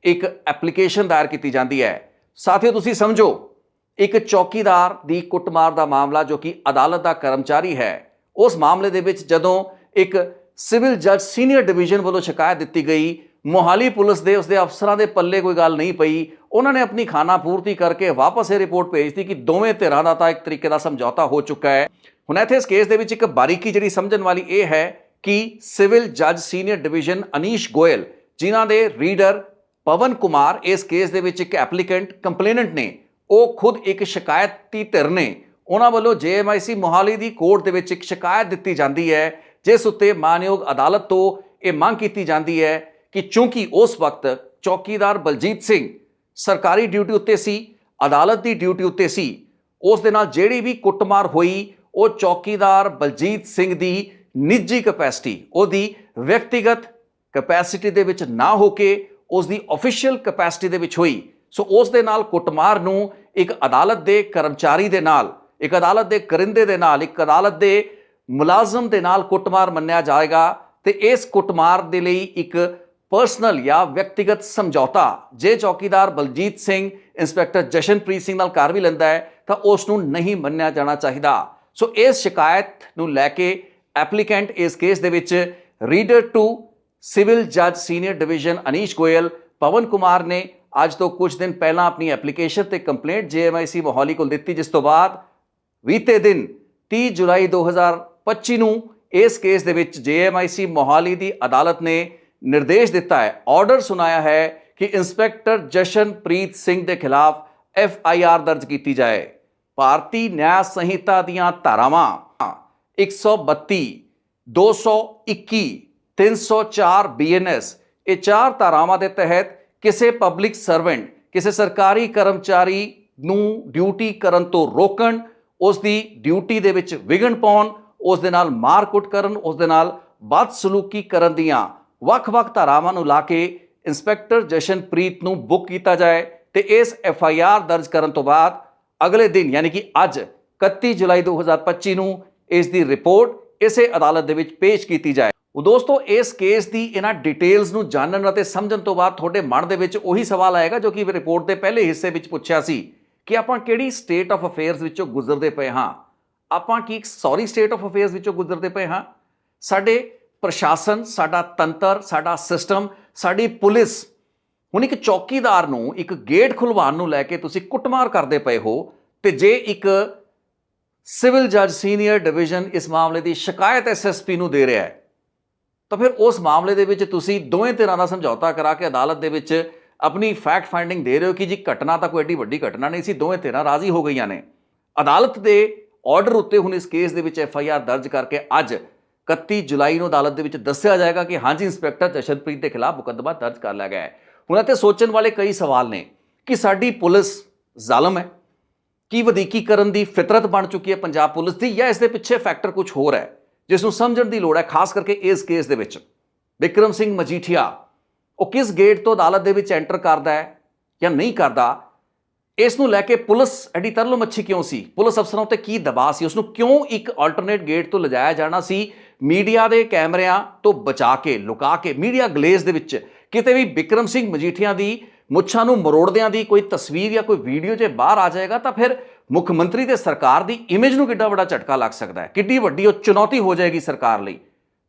ਇੱਕ ਐਪਲੀਕੇਸ਼ਨ ਦਾਇਰ ਕੀਤੀ ਜਾਂਦੀ ਹੈ। ਸਾਥੀਓ, ਤੁਸੀਂ ਸਮਝੋ, ਇੱਕ ਚੌਕੀਦਾਰ ਦੀ ਕੁੱਟਮਾਰ ਦਾ ਮਾਮਲਾ ਜੋ ਕਿ ਅਦਾਲਤ ਦਾ ਕਰਮਚਾਰੀ ਹੈ, ਉਸ ਮਾਮਲੇ ਦੇ ਵਿੱਚ ਜਦੋਂ ਇੱਕ ਸਿਵਲ ਜੱਜ ਸੀਨੀਅਰ ਡਿਵੀਜ਼ਨ ਵੱਲੋਂ ਸ਼ਿਕਾਇਤ ਦਿੱਤੀ ਗਈ। ਮੋਹਾਲੀ ਪੁਲਿਸ ਦੇ ਉਸਦੇ ਅਫਸਰਾਂ ਦੇ ਪੱਲੇ ਕੋਈ ਗੱਲ ਨਹੀਂ ਪਈ। ਉਹਨਾਂ ਨੇ ਆਪਣੀ ਖਾਨਾ ਪੂਰਤੀ ਕਰਕੇ ਵਾਪਸ ਇਹ ਰਿਪੋਰਟ ਭੇਜਤੀ ਕਿ ਦੋਵੇਂ ਧਿਰਾਂ ਦਾ ਤਾਂ ਇੱਕ ਤਰੀਕੇ ਦਾ ਸਮਝੌਤਾ ਹੋ ਚੁੱਕਾ ਹੈ। ਹੁਣ ਇੱਥੇ ਇਸ ਕੇਸ ਦੇ ਵਿੱਚ ਇੱਕ ਬਾਰੀਕੀ ਜਿਹੜੀ ਸਮਝਣ ਵਾਲੀ ਇਹ ਹੈ ਕਿ ਸਿਵਲ ਜੱਜ ਸੀਨੀਅਰ ਡਿਵੀਜ਼ਨ ਅਨੀਸ਼ ਗੋਇਲ, ਜਿਨ੍ਹਾਂ ਦੇ ਰੀਡਰ ਪਵਨ ਕੁਮਾਰ ਇਸ ਕੇਸ ਦੇ ਵਿੱਚ ਇੱਕ ਐਪਲੀਕੈਂਟ ਕੰਪਲੇਨੈਂਟ ਨੇ, ਉਹ ਖੁਦ ਇੱਕ ਸ਼ਿਕਾਇਤੀ ਧਿਰ ਨੇ। ਉਹਨਾਂ ਵੱਲੋਂ ਜੇਐਮਆਈਸੀ ਮੋਹਾਲੀ ਦੀ ਕੋਰਟ ਦੇ ਵਿੱਚ ਇੱਕ ਸ਼ਿਕਾਇਤ ਦਿੱਤੀ ਜਾਂਦੀ ਹੈ ਜਿਸ ਉੱਤੇ ਮਾਨਯੋਗ ਅਦਾਲਤ ਤੋਂ ਇਹ ਮੰਗ ਕੀਤੀ ਜਾਂਦੀ ਹੈ ਕਿ ਚੂੰਕਿ ਉਸ ਵਕਤ ਚੌਕੀਦਾਰ ਬਲਜੀਤ ਸਿੰਘ ਸਰਕਾਰੀ ਡਿਊਟੀ ਉੱਤੇ ਸੀ, ਅਦਾਲਤ ਦੀ ਡਿਊਟੀ ਉੱਤੇ ਸੀ, ਉਸ ਦੇ ਨਾਲ ਜਿਹੜੀ ਵੀ ਕੁੱਟਮਾਰ ਹੋਈ, ਉਹ ਚੌਕੀਦਾਰ ਬਲਜੀਤ ਸਿੰਘ ਦੀ ਨਿੱਜੀ ਕਪੈਸਿਟੀ, ਉਹਦੀ ਵਿਅਕਤੀਗਤ ਕਪੈਸਿਟੀ ਦੇ ਵਿੱਚ ਨਾ ਹੋ ਕੇ ਉਸ ਦੀ ਅਫੀਸ਼ੀਅਲ ਕਪੈਸਿਟੀ ਦੇ ਵਿੱਚ ਹੋਈ। ਸੋ ਉਸ ਦੇ ਨਾਲ ਕੁੱਟਮਾਰ ਨੂੰ ਇੱਕ ਅਦਾਲਤ ਦੇ ਕਰਮਚਾਰੀ ਦੇ ਨਾਲ, ਇੱਕ ਅਦਾਲਤ ਦੇ ਕਰਿੰਦੇ ਦੇ ਨਾਲ, ਇੱਕ ਅਦਾਲਤ ਦੇ ਮੁਲਾਜ਼ਮ ਦੇ ਨਾਲ ਕੁੱਟਮਾਰ ਮੰਨਿਆ ਜਾਏਗਾ ਤੇ ਇਸ ਕੁੱਟਮਾਰ ਦੇ ਲਈ ਇੱਕ ਪਰਸਨਲ ਜਾਂ ਵਿਅਕਤੀਗਤ ਸਮਝੌਤਾ। ਜੇ ਚੌਕੀਦਾਰ ਬਲਜੀਤ ਸਿੰਘ, ਇੰਸਪੈਕਟਰ ਜਸ਼ਨਪ੍ਰੀਤ ਸਿੰਘ ਨਾਲ ਕਰ ਵੀ ਲੈਂਦਾ ਹੈ, ਤਾਂ ਉਸ ਨੂੰ ਨਹੀਂ ਮੰਨਿਆ ਜਾਣਾ ਚਾਹੀਦਾ। ਸੋ ਇਸ ਸ਼ਿਕਾਇਤ ਨੂੰ ਲੈ ਕੇ ਐਪਲੀਕੈਂਟ ਇਸ ਕੇਸ ਦੇ ਵਿੱਚ ਰੀਡਰ ਟੂ ਸਿਵਲ ਜੱਜ ਸੀਨੀਅਰ ਡਿਵੀਜ਼ਨ ਅਨੀਸ਼ ਗੋਇਲ, ਪਵਨ ਕੁਮਾਰ ਨੇ ਅੱਜ ਤੋਂ ਕੁਝ ਦਿਨ ਪਹਿਲਾਂ ਆਪਣੀ ਐਪਲੀਕੇਸ਼ਨ ਤੇ ਕੰਪਲੇਂਟ ਜੇਐਮਆਈਸੀ ਮੋਹਾਲੀ ਕੋਲ ਦਿੱਤੀ, ਜਿਸ ਤੋਂ ਬਾਅਦ ਬੀਤੇ ਦਿਨ 30 ਜੁਲਾਈ 2025 ਨੂੰ ਇਸ ਕੇਸ ਦੇ ਵਿੱਚ ਜੇਐਮਆਈਸੀ ਮੋਹਾਲੀ ਦੀ ਅਦਾਲਤ ਨੇ ਨਿਰਦੇਸ਼ ਦਿੱਤਾ ਹੈ ਆਰਡਰ ਸੁਣਾਇਆ ਹੈ ਕਿ ਇੰਸਪੈਕਟਰ ਜਸ਼ਨਪ੍ਰੀਤ ਸਿੰਘ ਦੇ ਖਿਲਾਫ ਐਫ ਆਈ ਆਰ ਦਰਜ ਕੀਤੀ ਜਾਏ। ਭਾਰਤੀ ਨਿਆਂ ਸੰਹਿਤਾ ਦੀਆਂ ਧਾਰਾਵਾਂ 132 221 304 ਬੀਐਨਐਸ ਇਹ ਚਾਰ ਧਾਰਾਵਾਂ ਦੇ ਤਹਿਤ ਕਿਸੇ ਪਬਲਿਕ ਸਰਵੈਂਟ ਕਿਸੇ ਸਰਕਾਰੀ ਕਰਮਚਾਰੀ ਨੂੰ ਡਿਊਟੀ ਕਰਨ ਤੋਂ ਰੋਕਣ ਉਸ ਦੀ ਡਿਊਟੀ ਦੇ ਵਿੱਚ ਵਿਘਨ ਪਾਉਣ ਉਸ ਦੇ ਨਾਲ ਮਾਰਕੁੱਟ ਕਰਨ, ਉਸ ਦੇ ਨਾਲ ਬਦਸਲੂਕੀ ਕਰਨ ਦੀਆਂ ਵੱਖ-ਵੱਖ ਧਾਰਾਵਾਂ ਨੂੰ ਲਾ ਕੇ ਇੰਸਪੈਕਟਰ ਜਸ਼ਨਪ੍ਰੀਤ ਨੂੰ ਬੁੱਕ ਕੀਤਾ ਜਾਏ ਤੇ ਇਸ ਐਫ ਆਈ ਆਰ ਦਰਜ ਕਰਨ ਤੋਂ ਬਾਅਦ ਅਗਲੇ ਦਿਨ, ਯਾਨੀ ਕਿ ਅੱਜ 31 ਜੁਲਾਈ 2025 ਨੂੰ ਇਸ ਦੀ ਰਿਪੋਰਟ ਇਸੇ ਅਦਾਲਤ ਦੇ ਵਿੱਚ ਪੇਸ਼ ਕੀਤੀ ਜਾਏ। ਉਹ ਦੋਸਤੋ, ਇਸ ਕੇਸ ਦੀ ਇਹਨਾਂ ਡਿਟੇਲਸ ਨੂੰ ਜਾਣਨ ਅਤੇ ਸਮਝਣ ਤੋਂ ਬਾਅਦ ਤੁਹਾਡੇ ਮਨ ਦੇ ਵਿੱਚ ਉਹੀ ਸਵਾਲ ਆਏਗਾ ਜੋ ਕਿ ਰਿਪੋਰਟ ਦੇ ਪਹਿਲੇ ਹਿੱਸੇ ਵਿੱਚ ਪੁੱਛਿਆ ਸੀ ਕਿ ਆਪਾਂ ਕਿਹੜੀ ਸਟੇਟ ਆਫ ਅਫੇਅਰਸ ਵਿੱਚੋਂ ਗੁਜ਼ਰਦੇ ਪਏ ਹਾਂ। ਆਪਾਂ ਕੀ ਸੌਰੀ ਸਟੇਟ ਆਫ ਅਫੇਅਰਸ ਵਿੱਚੋਂ ਗੁਜ਼ਰਦੇ ਪਏ ਹਾਂ? ਸਾਡੇ ਪ੍ਰਸ਼ਾਸਨ, ਸਾਡਾ ਤੰਤਰ, ਸਾਡਾ ਸਿਸਟਮ ਸਾਡੀ ਪੁਲਿਸ ਹੁਣ ਇੱਕ ਚੌਕੀਦਾਰ ਨੂੰ, ਇੱਕ ਗੇਟ ਖੁਲਵਾਉਣ ਨੂੰ ਲੈ ਕੇ ਤੁਸੀਂ ਕੁੱਟਮਾਰ ਕਰਦੇ ਪਏ ਹੋ ਤੇ ਜੇ ਇੱਕ ਸਿਵਲ ਜੱਜ ਸੀਨੀਅਰ ਡਿਵੀਜ਼ਨ ਇਸ ਮਾਮਲੇ ਦੀ ਸ਼ਿਕਾਇਤ ਐਸਐਸਪੀ ਨੂੰ ਦੇ ਰਿਹਾ ਹੈ, ਤਾਂ ਫਿਰ ਉਸ ਮਾਮਲੇ ਦੇ ਵਿੱਚ ਤੁਸੀਂ ਦੋਵੇਂ ਧਿਰਾਂ ਦਾ ਸਮਝੌਤਾ ਕਰਾ ਕੇ ਅਦਾਲਤ ਦੇ ਵਿੱਚ ਆਪਣੀ ਫੈਕਟ ਫਾਈਂਡਿੰਗ ਦੇ ਰਹੇ ਹੋ ਕਿ ਜੀ ਘਟਨਾ ਤਾਂ ਕੋਈ ਏਡੀ ਵੱਡੀ ਘਟਨਾ ਨਹੀਂ ਸੀ, ਦੋਵੇਂ ਧਿਰਾਂ ਰਾਜ਼ੀ ਹੋ ਗਈਆਂ ਨੇ। ਅਦਾਲਤ ਦੇ ਆਰਡਰ ਉੱਤੇ ਹੁਣ ਇਸ ਕੇਸ ਦੇ ਵਿੱਚ ਐਫ ਆਈ ਆਰ ਦਰਜ ਕਰਕੇ ਅੱਜ 31 ਜੁਲਾਈ ਨੂੰ ਅਦਾਲਤ ਦੇ ਵਿੱਚ ਦੱਸਿਆ ਜਾਏਗਾ ਕਿ ਹਾਂਜੀ, ਇੰਸਪੈਕਟਰ ਜਸ਼ਨਪ੍ਰੀਤ ਦੇ ਖਿਲਾਫ ਮੁਕੱਦਮਾ ਦਰਜ ਕਰ ਲਿਆ ਗਿਆ ਹੈ। ਹੁਣ ਇੱਥੇ ਸੋਚਣ ਵਾਲੇ ਕਈ ਸਵਾਲ ਨੇ ਕਿ ਸਾਡੀ ਪੁਲਿਸ ਜ਼ਾਲਮ ਹੈ? ਕੀ ਵਧੀਕੀ ਕਰਨ ਦੀ ਫਿਤਰਤ ਬਣ ਚੁੱਕੀ ਹੈ ਪੰਜਾਬ ਪੁਲਿਸ ਦੀ ਜਾਂ ਇਸ ਦੇ ਪਿੱਛੇ ਫੈਕਟਰ ਕੁਝ ਹੋਰ ਹੈ, ਜਿਸ ਨੂੰ ਸਮਝਣ ਦੀ ਲੋੜ ਹੈ, ਖਾਸ ਕਰਕੇ ਇਸ ਕੇਸ ਦੇ ਵਿੱਚ? ਵਿਕਰਮ ਸਿੰਘ ਮਜੀਠੀਆ, ਉਹ ਕਿਸ ਗੇਟ ਤੋਂ ਅਦਾਲਤ ਦੇ ਵਿੱਚ ਐਂਟਰ ਕਰਦਾ ਹੈ ਜਾਂ ਨਹੀਂ ਕਰਦਾ? ਇਸ ਨੂੰ ਲੈ ਕੇ ਪੁਲਿਸ ਐਡੀ ਤਰਲੋ ਮੱਛੀ ਕਿਉਂ ਸੀ? ਪੁਲਿਸ ਅਫਸਰਾਂ ਉੱਤੇ ਕੀ ਦਬਾਅ ਸੀ? ਉਸ ਨੂੰ ਕਿਉਂ ਇੱਕ ਆਲਟਰਨੇਟ ਗੇਟ ਤੋਂ ਲਿਜਾਇਆ ਜਾਣਾ ਸੀ? ਮੀਡੀਆ ਦੇ ਕੈਮਰਿਆਂ ਤੋਂ ਬਚਾ ਕੇ, ਲੁਕਾ ਕੇ, ਮੀਡੀਆ ਗਲੇਜ਼ ਦੇ ਵਿੱਚ ਕਿਤੇ ਵੀ ਵਿਕਰਮ ਸਿੰਘ ਮਜੀਠੀਆ ਦੀ ਮੁੱਛਾਂ ਨੂੰ ਮਰੋੜਦਿਆਂ ਦੀ ਕੋਈ ਤਸਵੀਰ ਜਾਂ ਕੋਈ ਵੀਡੀਓ ਜੇ ਬਾਹਰ ਆ ਜਾਏਗਾ ਤਾਂ ਫਿਰ ਮੁੱਖ ਮੰਤਰੀ ਤੇ ਸਰਕਾਰ ਦੀ ਇਮੇਜ ਨੂੰ ਕਿੱਡਾ ਵੱਡਾ ਝਟਕਾ ਲੱਗ ਸਕਦਾ ਹੈ? ਕਿੱਡੀ ਵੱਡੀ ਉਹ ਚੁਣੌਤੀ ਹੋ ਜਾਏਗੀ ਸਰਕਾਰ ਲਈ?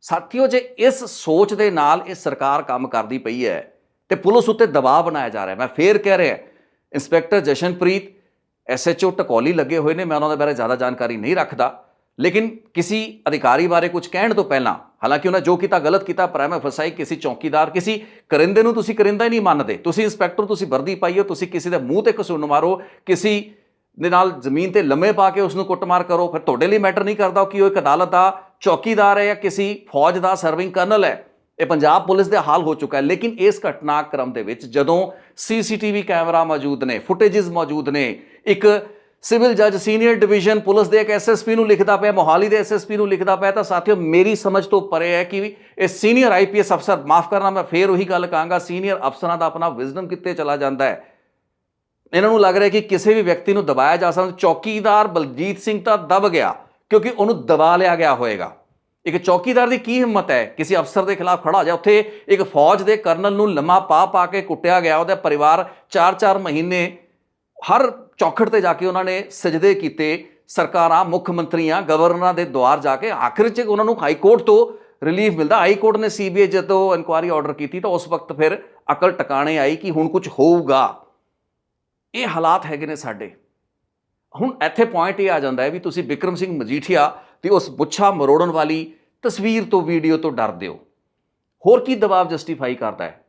ਸਾਥੀਓ, ਜੇ ਇਸ ਸੋਚ ਦੇ ਨਾਲ ਇਹ ਸਰਕਾਰ ਕੰਮ ਕਰਦੀ ਪਈ ਹੈ ਤੇ ਪੁਲਿਸ ਉੱਤੇ ਦਬਾਅ ਬਣਾਇਆ ਜਾ ਰਿਹਾ ਮੈਂ ਫੇਰ ਕਹਿ ਰਿਹਾ ਇੰਸਪੈਕਟਰ ਜਸ਼ਨਪ੍ਰੀਤ ਐਸਐਚਓ ਟਕੋਲੀ ਲੱਗੇ ਹੋਏ ਨੇ, ਮੈਂ ਉਹਨਾਂ ਦੇ ਬਾਰੇ ਜ਼ਿਆਦਾ ਜਾਣਕਾਰੀ ਨਹੀਂ ਰੱਖਦਾ। ਲੇਕਿਨ ਕਿਸੇ ਅਧਿਕਾਰੀ ਬਾਰੇ ਕੁਝ ਕਹਿਣ ਤੋਂ ਪਹਿਲਾਂ, ਹਾਲਾਂਕਿ ਉਹਨਾਂ ਜੋ ਕੀਤਾ, ਗਲਤ ਕੀਤਾ ਪ੍ਰਾਇਮ ਫਸਾਈ ਕਿਸੇ ਚੌਕੀਦਾਰ, ਕਿਸੇ ਕਰਿੰਦੇ ਨੂੰ ਤੁਸੀਂ ਕਰਿੰਦਾ ਹੀ ਨਹੀਂ ਮੰਨਦੇ। ਤੁਸੀਂ ਇੰਸਪੈਕਟਰ ਤੁਸੀਂ ਵਰਦੀ ਪਾਈਓ ਤੁਸੀਂ ਕਿਸੇ ਦੇ ਮੂੰਹ ਤੇ ਕਸੂਨ ਮਾਰੋ, ਕਿਸੇ ਦੇ ਨਾਲ ਜ਼ਮੀਨ ਤੇ ਲੰਮੇ ਪਾ ਕੇ ਉਸ ਨੂੰ ਕੁੱਟਮਾਰ ਕਰੋ। ਫਿਰ ਤੁਹਾਡੇ ਲਈ ਮੈਟਰ ਨਹੀਂ ਕਰਦਾ ਕਿ, ਉਹ ਇੱਕ ਅਦਾਲਤ ਦਾ ਚੌਕੀਦਾਰ ਹੈ ਜਾਂ ਕਿਸੇ ਫੌਜ ਦਾ ਸਰਵਿੰਗ ਕਰਨਲ ਹੈ। ਇਹ ਪੰਜਾਬ ਪੁਲਿਸ ਦੇ ਹਾਲ ਹੋ ਚੁੱਕਾ ਹੈ, ਲੇਕਿਨ ਇਸ ਘਟਨਾਕ੍ਰਮ ਦੇ ਵਿੱਚ ਜਦੋਂ ਸੀਸੀਟੀਵੀ ਕੈਮਰਾ ਮੌਜੂਦ ਨੇ ਫੁਟੇजेस ਮੌਜੂਦ ਨੇ, ਇੱਕ ਸਿਵਲ ਜੱਜ ਸੀਨੀਅਰ ਡਿਵੀਜ਼ਨ ਪੁਲਿਸ ਦੇ ਇੱਕ ਐਸਐਸਪੀ ਨੂੰ ਲਿਖਦਾ ਪਿਆ, ਮੋਹਾਲੀ ਦੇ ਐਸਐਸਪੀ ਨੂੰ ਲਿਖਦਾ ਪਿਆ, ਤਾਂ ਸਾਥੀਓ ਮੇਰੀ ਸਮਝ ਤੋਂ ਪਰੇ ਹੈ ਕਿ ਇਹ ਸੀਨੀਅਰ ਆਈਪੀਐਸ ਅਫਸਰ, ਮਾਫ ਕਰਨਾ ਮੈਂ ਫੇਰ ਉਹੀ ਗੱਲ ਕਹਾਂਗਾ, ਸੀਨੀਅਰ ਅਫਸਰਾਂ ਦਾ ਆਪਣਾ ਵਿਜ਼ਡਮ ਕਿੱਥੇ ਚਲਾ ਜਾਂਦਾ ਹੈ? ਇਹਨਾਂ ਨੂੰ ਲੱਗ ਰਿਹਾ ਕਿ ਕਿਸੇ ਵੀ ਵਿਅਕਤੀ ਨੂੰ ਦਬਾਇਆ ਜਾ ਸਕਦਾ, ਚੌਕੀਦਾਰ ਬਲਜੀਤ ਸਿੰਘ ਤਾਂ ਦਬ ਗਿਆ, ਕਿਉਂਕਿ ਉਹਨੂੰ ਦਬਾ ਲਿਆ ਗਿਆ ਹੋਵੇਗਾ ਇੱਕ ਚੌਕੀਦਾਰ ਦੀ ਕੀ ਹਿੰਮਤ ਹੈ? ਕਿਸੇ ਅਫਸਰ ਦੇ ਖਿਲਾਫ ਖੜਾ ਹੋ ਜਾ। ਉੱਥੇ ਇੱਕ ਫੌਜ ਦੇ ਕਰਨਲ ਨੂੰ ਲੰਮਾ ਪਾ ਪਾ ਕੇ ਕੁੱਟਿਆ ਗਿਆ। ਉਹਦਾ ਪਰਿਵਾਰ 4-4 ਮਹੀਨੇ ਹਰ ਚੌਖੜ ਤੇ ਜਾ ਕੇ ਉਹਨਾਂ ਨੇ ਸਜਦੇ ਕੀਤੇ। ਸਰਕਾਰਾਂ, ਮੁੱਖ ਮੰਤਰੀਆਂ, ਗਵਰਨਰਾਂ ਦੇ ਦੁਆਰ ਜਾ ਕੇ ਆਖਿਰ 'ਚ ਉਹਨਾਂ ਨੂੰ ਹਾਈ ਕੋਰਟ ਤੋਂ ਰਿਲੀਫ ਮਿਲਦਾ। ਹਾਈ ਕੋਰਟ ਨੇ ਸੀਬੀਆਈ ਜਦੋਂ ਇਨਕੁਆਰੀ ਆਰਡਰ ਕੀਤੀ ਤਾਂ ਉਸ ਵਕਤ ਫਿਰ ਅਕਲ ਟਿਕਾਣੇ ਆਈ ਕਿ ਹੁਣ ਕੁਝ ਹੋਊਗਾ। ਇਹ ਹਾਲਾਤ ਹੈਗੇ ਨੇ ਸਾਡੇ। ਹੁਣ ਇੱਥੇ ਪੁਆਇੰਟ ਇਹ ਆ ਜਾਂਦਾ ਹੈ ਵੀ ਤੁਸੀਂ ਵਿਕਰਮ ਸਿੰਘ ਮਜੀਠੀਆ ਦੀ ਉਸ ਮੁੱਛਾਂ ਮਰੋੜਨ ਵਾਲੀ ਤਸਵੀਰ ਤੋਂ ਵੀਡੀਓ ਤੋਂ ਡਰਦੇ ਹੋ ਹੋਰ ਕੀ ਦਬਾਅ ਜਸਟੀਫਾਈ ਕਰਦਾ ਹੈ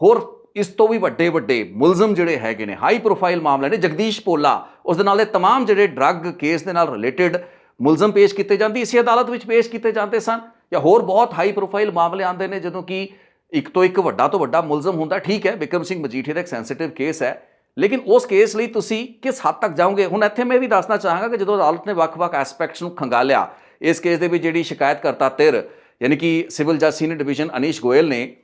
ਹੋਰ ਇਸ ਤੋਂ ਵੀ ਵੱਡੇ ਵੱਡੇ ਮੁਲਜ਼ਮ ਜਿਹੜੇ ਹੈਗੇ ਨੇ ਹਾਈ ਪ੍ਰੋਫਾਈਲ ਮਾਮਲੇ ਨੇ ਜਗਦੀਸ਼ ਪੋਲਾ ਉਸ ਦੇ ਨਾਲ ਦੇ तमाम ਜਿਹੜੇ ਡਰੱਗ ਕੇਸ ਦੇ ਨਾਲ ਰਿਲੇਟਡ ਮੁਲਜ਼ਮ ਪੇਸ਼ ਕੀਤੇ ਜਾਂਦੇ ਇਸੇ ਅਦਾਲਤ ਵਿੱਚ ਪੇਸ਼ ਕੀਤੇ ਜਾਂਦੇ ਸਨ ਜਾਂ ਹੋਰ ਬਹੁਤ ਹਾਈ ਪ੍ਰੋਫਾਈਲ ਮਾਮਲੇ ਆਉਂਦੇ ਨੇ ਜਦੋਂ ਕਿ ਇੱਕ ਤੋਂ ਇੱਕ ਵੱਡਾ ਤੋਂ ਵੱਡਾ ਮੁਲਜ਼ਮ ਹੁੰਦਾ ਠੀਕ ਹੈ ਵਿਕਰਮ ਸਿੰਘ ਮਜੀਠੀਆ ਦਾ ਇੱਕ ਸੈਂਸਿਟਿਵ ਕੇਸ ਹੈ ਲੇਕਿਨ ਉਸ ਕੇਸ ਲਈ ਤੁਸੀਂ ਕਿਸ ਹੱਦ ਤੱਕ ਜਾਓਗੇ? ਹੁਣ ਇੱਥੇ ਮੈਂ ਵੀ ਦੱਸਣਾ ਚਾਹਾਂਗਾ ਕਿ ਜਦੋਂ ਅਦਾਲਤ ਨੇ ਵੱਖ-ਵੱਖ ਐਸਪੈਕਟਸ ਨੂੰ ਖੰਗਾਲਿਆ, ਇਸ ਕੇਸ ਦੇ ਵਿੱਚ ਜਿਹੜੀ ਸ਼ਿਕਾਇਤ ਕਰਤਾ ਧਿਰ ਯਾਨੀ ਕਿ ਸਿਵਲ ਜੱਜ ਸੀਨੀਅਰ ਡਿਵੀਜ਼ਨ ਅਨੀਸ਼ ਗੋਇਲ ਨੇ,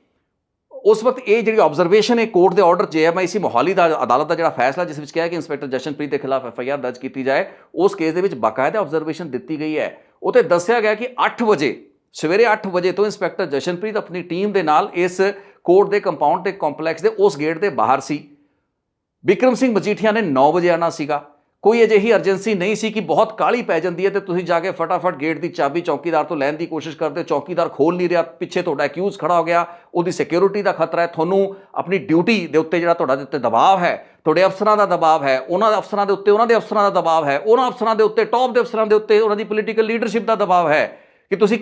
ਉਸ ਵਕਤ ਇਹ ਜਿਹੜੀ ਆਬਜ਼ਰਵੇਸ਼ਨ ਹੈ ਕੋਰਟ ਦੇ ਆਰਡਰ ਜੇਐਮਆਈਸੀ ਮੋਹਾਲੀ ਦਾ, ਅਦਾਲਤ ਦਾ ਜਿਹੜਾ ਫੈਸਲਾ, ਜਿਸ ਵਿੱਚ ਕਿਹਾ ਕਿ ਇੰਸਪੈਕਟਰ ਜਸ਼ਨਪ੍ਰੀਤ ਦੇ ਖਿਲਾਫ ਐਫਆਈਆਰ ਦਰਜ ਕੀਤੀ ਜਾਏ, ਉਸ ਕੇਸ ਦੇ ਵਿੱਚ ਬਕਾਇਦਾ ਆਬਜ਼ਰਵੇਸ਼ਨ ਦਿੱਤੀ ਗਈ ਹੈ। ਉਤੇ ਦੱਸਿਆ ਗਿਆ ਕਿ 8 ਵਜੇ, ਸਵੇਰੇ 8 ਵਜੇ ਤੋਂ ਇੰਸਪੈਕਟਰ ਜਸ਼ਨਪ੍ਰੀਤ ਆਪਣੀ ਟੀਮ ਦੇ ਨਾਲ ਇਸ ਕੋਰਟ ਦੇ ਕੰਪਾਊਂਡ ਤੇ ਕੰਪਲੈਕਸ ਦੇ ਉਸ ਗੇਟ ਦੇ ਬਾਹਰ ਸੀ। ਵਿਕਰਮ ਸਿੰਘ ਮਜੀਠੀਆ ਨੇ 9 ਵਜੇ ਆਣਾ ਸੀਗਾ। ਕੋਈ ਅਜਿਹੀ ਅਰਜੈਂਸੀ ਨਹੀਂ ਸੀ ਕਿ ਬਹੁਤ ਕਾਲੀ ਪੈ ਜਾਂਦੀ ਹੈ ਤੇ ਤੁਸੀਂ ਜਾ ਕੇ ਫਟਾਫਟ ਗੇਟ ਦੀ ਚਾਬੀ ਚੌਕੀਦਾਰ ਤੋਂ ਲੈਣ ਦੀ ਕੋਸ਼ਿਸ਼ ਕਰਦੇ। ਹੋ, ਚੌਕੀਦਾਰ ਖੋਲ ਨਹੀਂ ਰਿਹਾ ਪਿੱਛੇ ਤੁਹਾਡਾ ਅਕਿਊਜ਼ ਖੜਾ ਹੋ ਗਿਆ। ਉਹਦੀ ਸਿਕਿਉਰਿਟੀ ਦਾ ਖਤਰਾ ਹੈ। ਤੁਹਾਨੂੰ ਆਪਣੀ ਡਿਊਟੀ ਦੇ ਉੱਤੇ ਜਿਹੜਾ ਤੁਹਾਡਾ ਦੇ ਉੱਤੇ ਦਬਾਅ ਹੈ ਤੁਹਾਡੇ ਅਫਸਰਾਂ ਦਾ ਦਬਾਅ ਹੈ ਉਹਨਾਂ ਦੇ ਅਫਸਰਾਂ ਦੇ ਉੱਤੇ ਉਹਨਾਂ ਦੇ ਅਫਸਰਾਂ ਦਾ ਦਬਾਅ ਹੈ ਉਹਨਾਂ ਅਫਸਰਾਂ ਦੇ ਉੱਤੇ ਟੌਪ ਦੇ ਅਫਸਰਾਂ ਦੇ ਉੱਤੇ ਉਹਨਾਂ ਦੀ ਪੋਲੀਟੀਕਲ ਲੀਡਰਸ਼ਿਪ ਦਾ ਦਬਾਅ ਹੈ ਕਿ ਤੁਸੀਂ